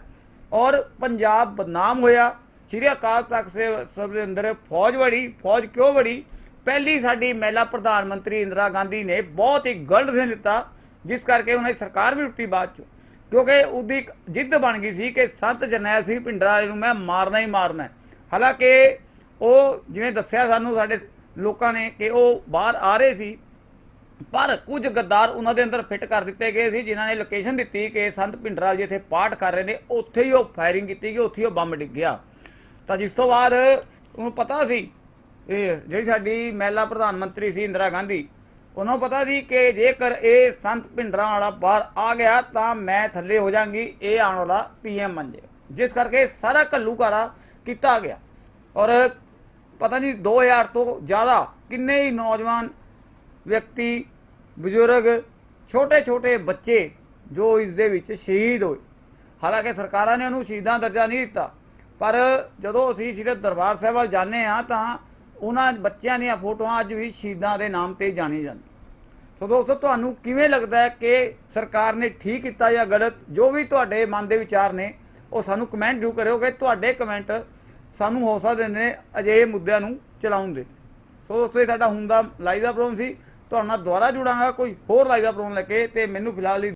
Speaker 1: ਔਰ ਪੰਜਾਬ ਬਦਨਾਮ ਹੋਇਆ। ਸ੍ਰੀ ਅਕਾਲ ਤਖਤ ਸਭ ਦੇ ਅੰਦਰ ਫੌਜ ਵੜੀ, ਫੌਜ ਕਿਉਂ ਵੜੀ? ਪਹਿਲੀ ਸਾਡੀ ਮਹਿਲਾ ਪ੍ਰਧਾਨ ਮੰਤਰੀ ਇੰਦਰਾ ਗਾਂਧੀ ਨੇ ਬਹੁਤ ਹੀ ਗਲਤ ਡਿਸੀਜਨ ਦਿੱਤਾ ਜਿਸ ਕਰਕੇ ਉਹਨਾਂ ਦੀ ਸਰਕਾਰ ਵੀ ਟੁੱਟੀ ਬਾਅਦ ਚ। ਕਿਉਂਕਿ ਉਹਦੀ ਇੱਕ ਜਿੱਦ ਬਣ ਗਈ ਸੀ ਕਿ ਸੰਤ ਜਰਨੈਲ ਸਿੰਘ ਭਿੰਡਰਾਂ ਨੂੰ ਮੈਂ ਮਾਰਨਾ ਹੀ ਮਾਰਨਾ ਹਾਲਾਂਕਿ ਉਹ ਜਿਵੇਂ ਦੱਸਿਆ ਸਾਨੂੰ ਸਾਡੇ ਲੋਕਾਂ ਨੇ ਕਿ ਉਹ ਬਾਹਰ ਆ ਰਹੇ ਸੀ, ਪਰ ਕੁਝ ਗੱਦਾਰ ਉਹਨਾਂ ਦੇ ਅੰਦਰ ਫਿੱਟ ਕਰ ਦਿੱਤੇ ਗਏ ਸੀ, ਜਿਨ੍ਹਾਂ ਨੇ ਲੋਕੇਸ਼ਨ ਦਿੱਤੀ ਕਿ ਸੰਤ ਭਿੰਡਰਾਲ ਜੀ ਇੱਥੇ ਪਾਠ ਕਰ ਰਹੇ ਨੇ, ਉੱਥੇ ਹੀ ਉਹ ਫਾਇਰਿੰਗ ਕੀਤੀ ਗਈ, ਉੱਥੇ ਹੀ ਉਹ ਬੰਬ ਡਿੱਗ ਗਿਆ। ਤਾਂ ਜਿਸ ਤੋਂ ਬਾਅਦ ਉਹਨੂੰ ਪਤਾ ਸੀ, ਇਹ ਜਿਹੜੀ ਸਾਡੀ ਮਹਿਲਾ ਪ੍ਰਧਾਨ ਮੰਤਰੀ ਸੀ ਇੰਦਰਾ ਗਾਂਧੀ, ਉਹਨਾਂ ਨੂੰ ਪਤਾ ਸੀ ਕਿ ਜੇਕਰ ਇਹ ਸੰਤ ਭਿੰਡਰਾਂ ਵਾਲਾ ਬਾਹਰ ਆ ਗਿਆ, ਤਾਂ ਮੈਂ ਥੱਲੇ ਹੋ ਜਾਾਂਗੀ ਇਹ ਆਉਣ ਵਾਲਾ ਪੀਐਮ ਬਣ ਜਾਏ। ਜਿਸ ਕਰਕੇ ਸਾਰਾ ਘੱਲੂਕਾਰਾ ਕੀਤਾ ਗਿਆ। ਔਰ ਪਤਾ ਨਹੀਂ 2000 ਤੋਂ ਜ਼ਿਆਦਾ ਕਿੰਨੇ ਹੀ ਨੌਜਵਾਨ ਵਿਅਕਤੀ, ਬਜ਼ੁਰਗ ਛੋਟੇ ਛੋਟੇ ਬੱਚੇ ਜੋ ਇਸ ਦੇ ਵਿੱਚ ਸ਼ਹੀਦ ਹੋਏ। ਹਾਲਾਂਕਿ ਸਰਕਾਰਾਂ ਨੇ ਉਹਨੂੰ ਸ਼ਹੀਦਾਂ ਦਰਜਾ ਨਹੀਂ ਦਿੱਤਾ, ਪਰ ਜਦੋਂ ਅਸੀਂ ਸਿਰਫ ਦਰਬਾਰ ਸਾਹਿਬ ਵੱਲ ਜਾਂਦੇ ਆ ਤਾਂ ਉਹਨਾਂ ਬੱਚਿਆਂ ਦੀਆਂ ਫੋਟੋਆਂ ਅੱਜ ਵੀ ਸ਼ਹੀਦਾਂ ਦੇ ਨਾਮ ਤੇ ਜਾਣੀ ਜਾਂਦੀਆਂ। ਸੋ ਦੋਸਤੋ, ਤੁਹਾਨੂੰ ਕਿਵੇਂ ਲੱਗਦਾ ਹੈ ਕਿ ਸਰਕਾਰ ਨੇ ਠੀਕ ਕੀਤਾ ਜਾਂ ਗਲਤ? ਜੋ ਵੀ ਤੁਹਾਡੇ ਮਨ ਦੇ ਵਿਚਾਰ ਨੇ, ਉਹ ਸਾਨੂੰ ਕਮੈਂਟ ਜ਼ਰੂਰ ਕਰਿਓ ਕਿ ਤੁਹਾਡੇ ਕਮੈਂਟ ਸਾਨੂੰ ਹੌਸਲਾ ਦਿੰਦੇ ਨੇ ਅਜਿਹੇ ਮੁੱਦਿਆਂ ਨੂੰ ਚਲਾਉਣ ਦੇ। ਸੋ ਦੋਸਤੋ, ਇਹ ਸਾਡਾ ਹੁਣ ਦਾ ਲਾਈਵ ਦਾ ਪ੍ਰੋਗਰਾਮ ਸੀ। ਤੁਹਾਡੇ ਨਾਲ ਦੁਬਾਰਾ ਜੁੜਾਂਗਾ, ਕੋਈ ਹੋਰ ਲਾਈਵ ਦਾ ਪ੍ਰੋਗਰਾਮ ਲੈ ਕੇ ਤੇ ਮੈਨੂੰ ਫਿਲਹਾਲ ਲਈ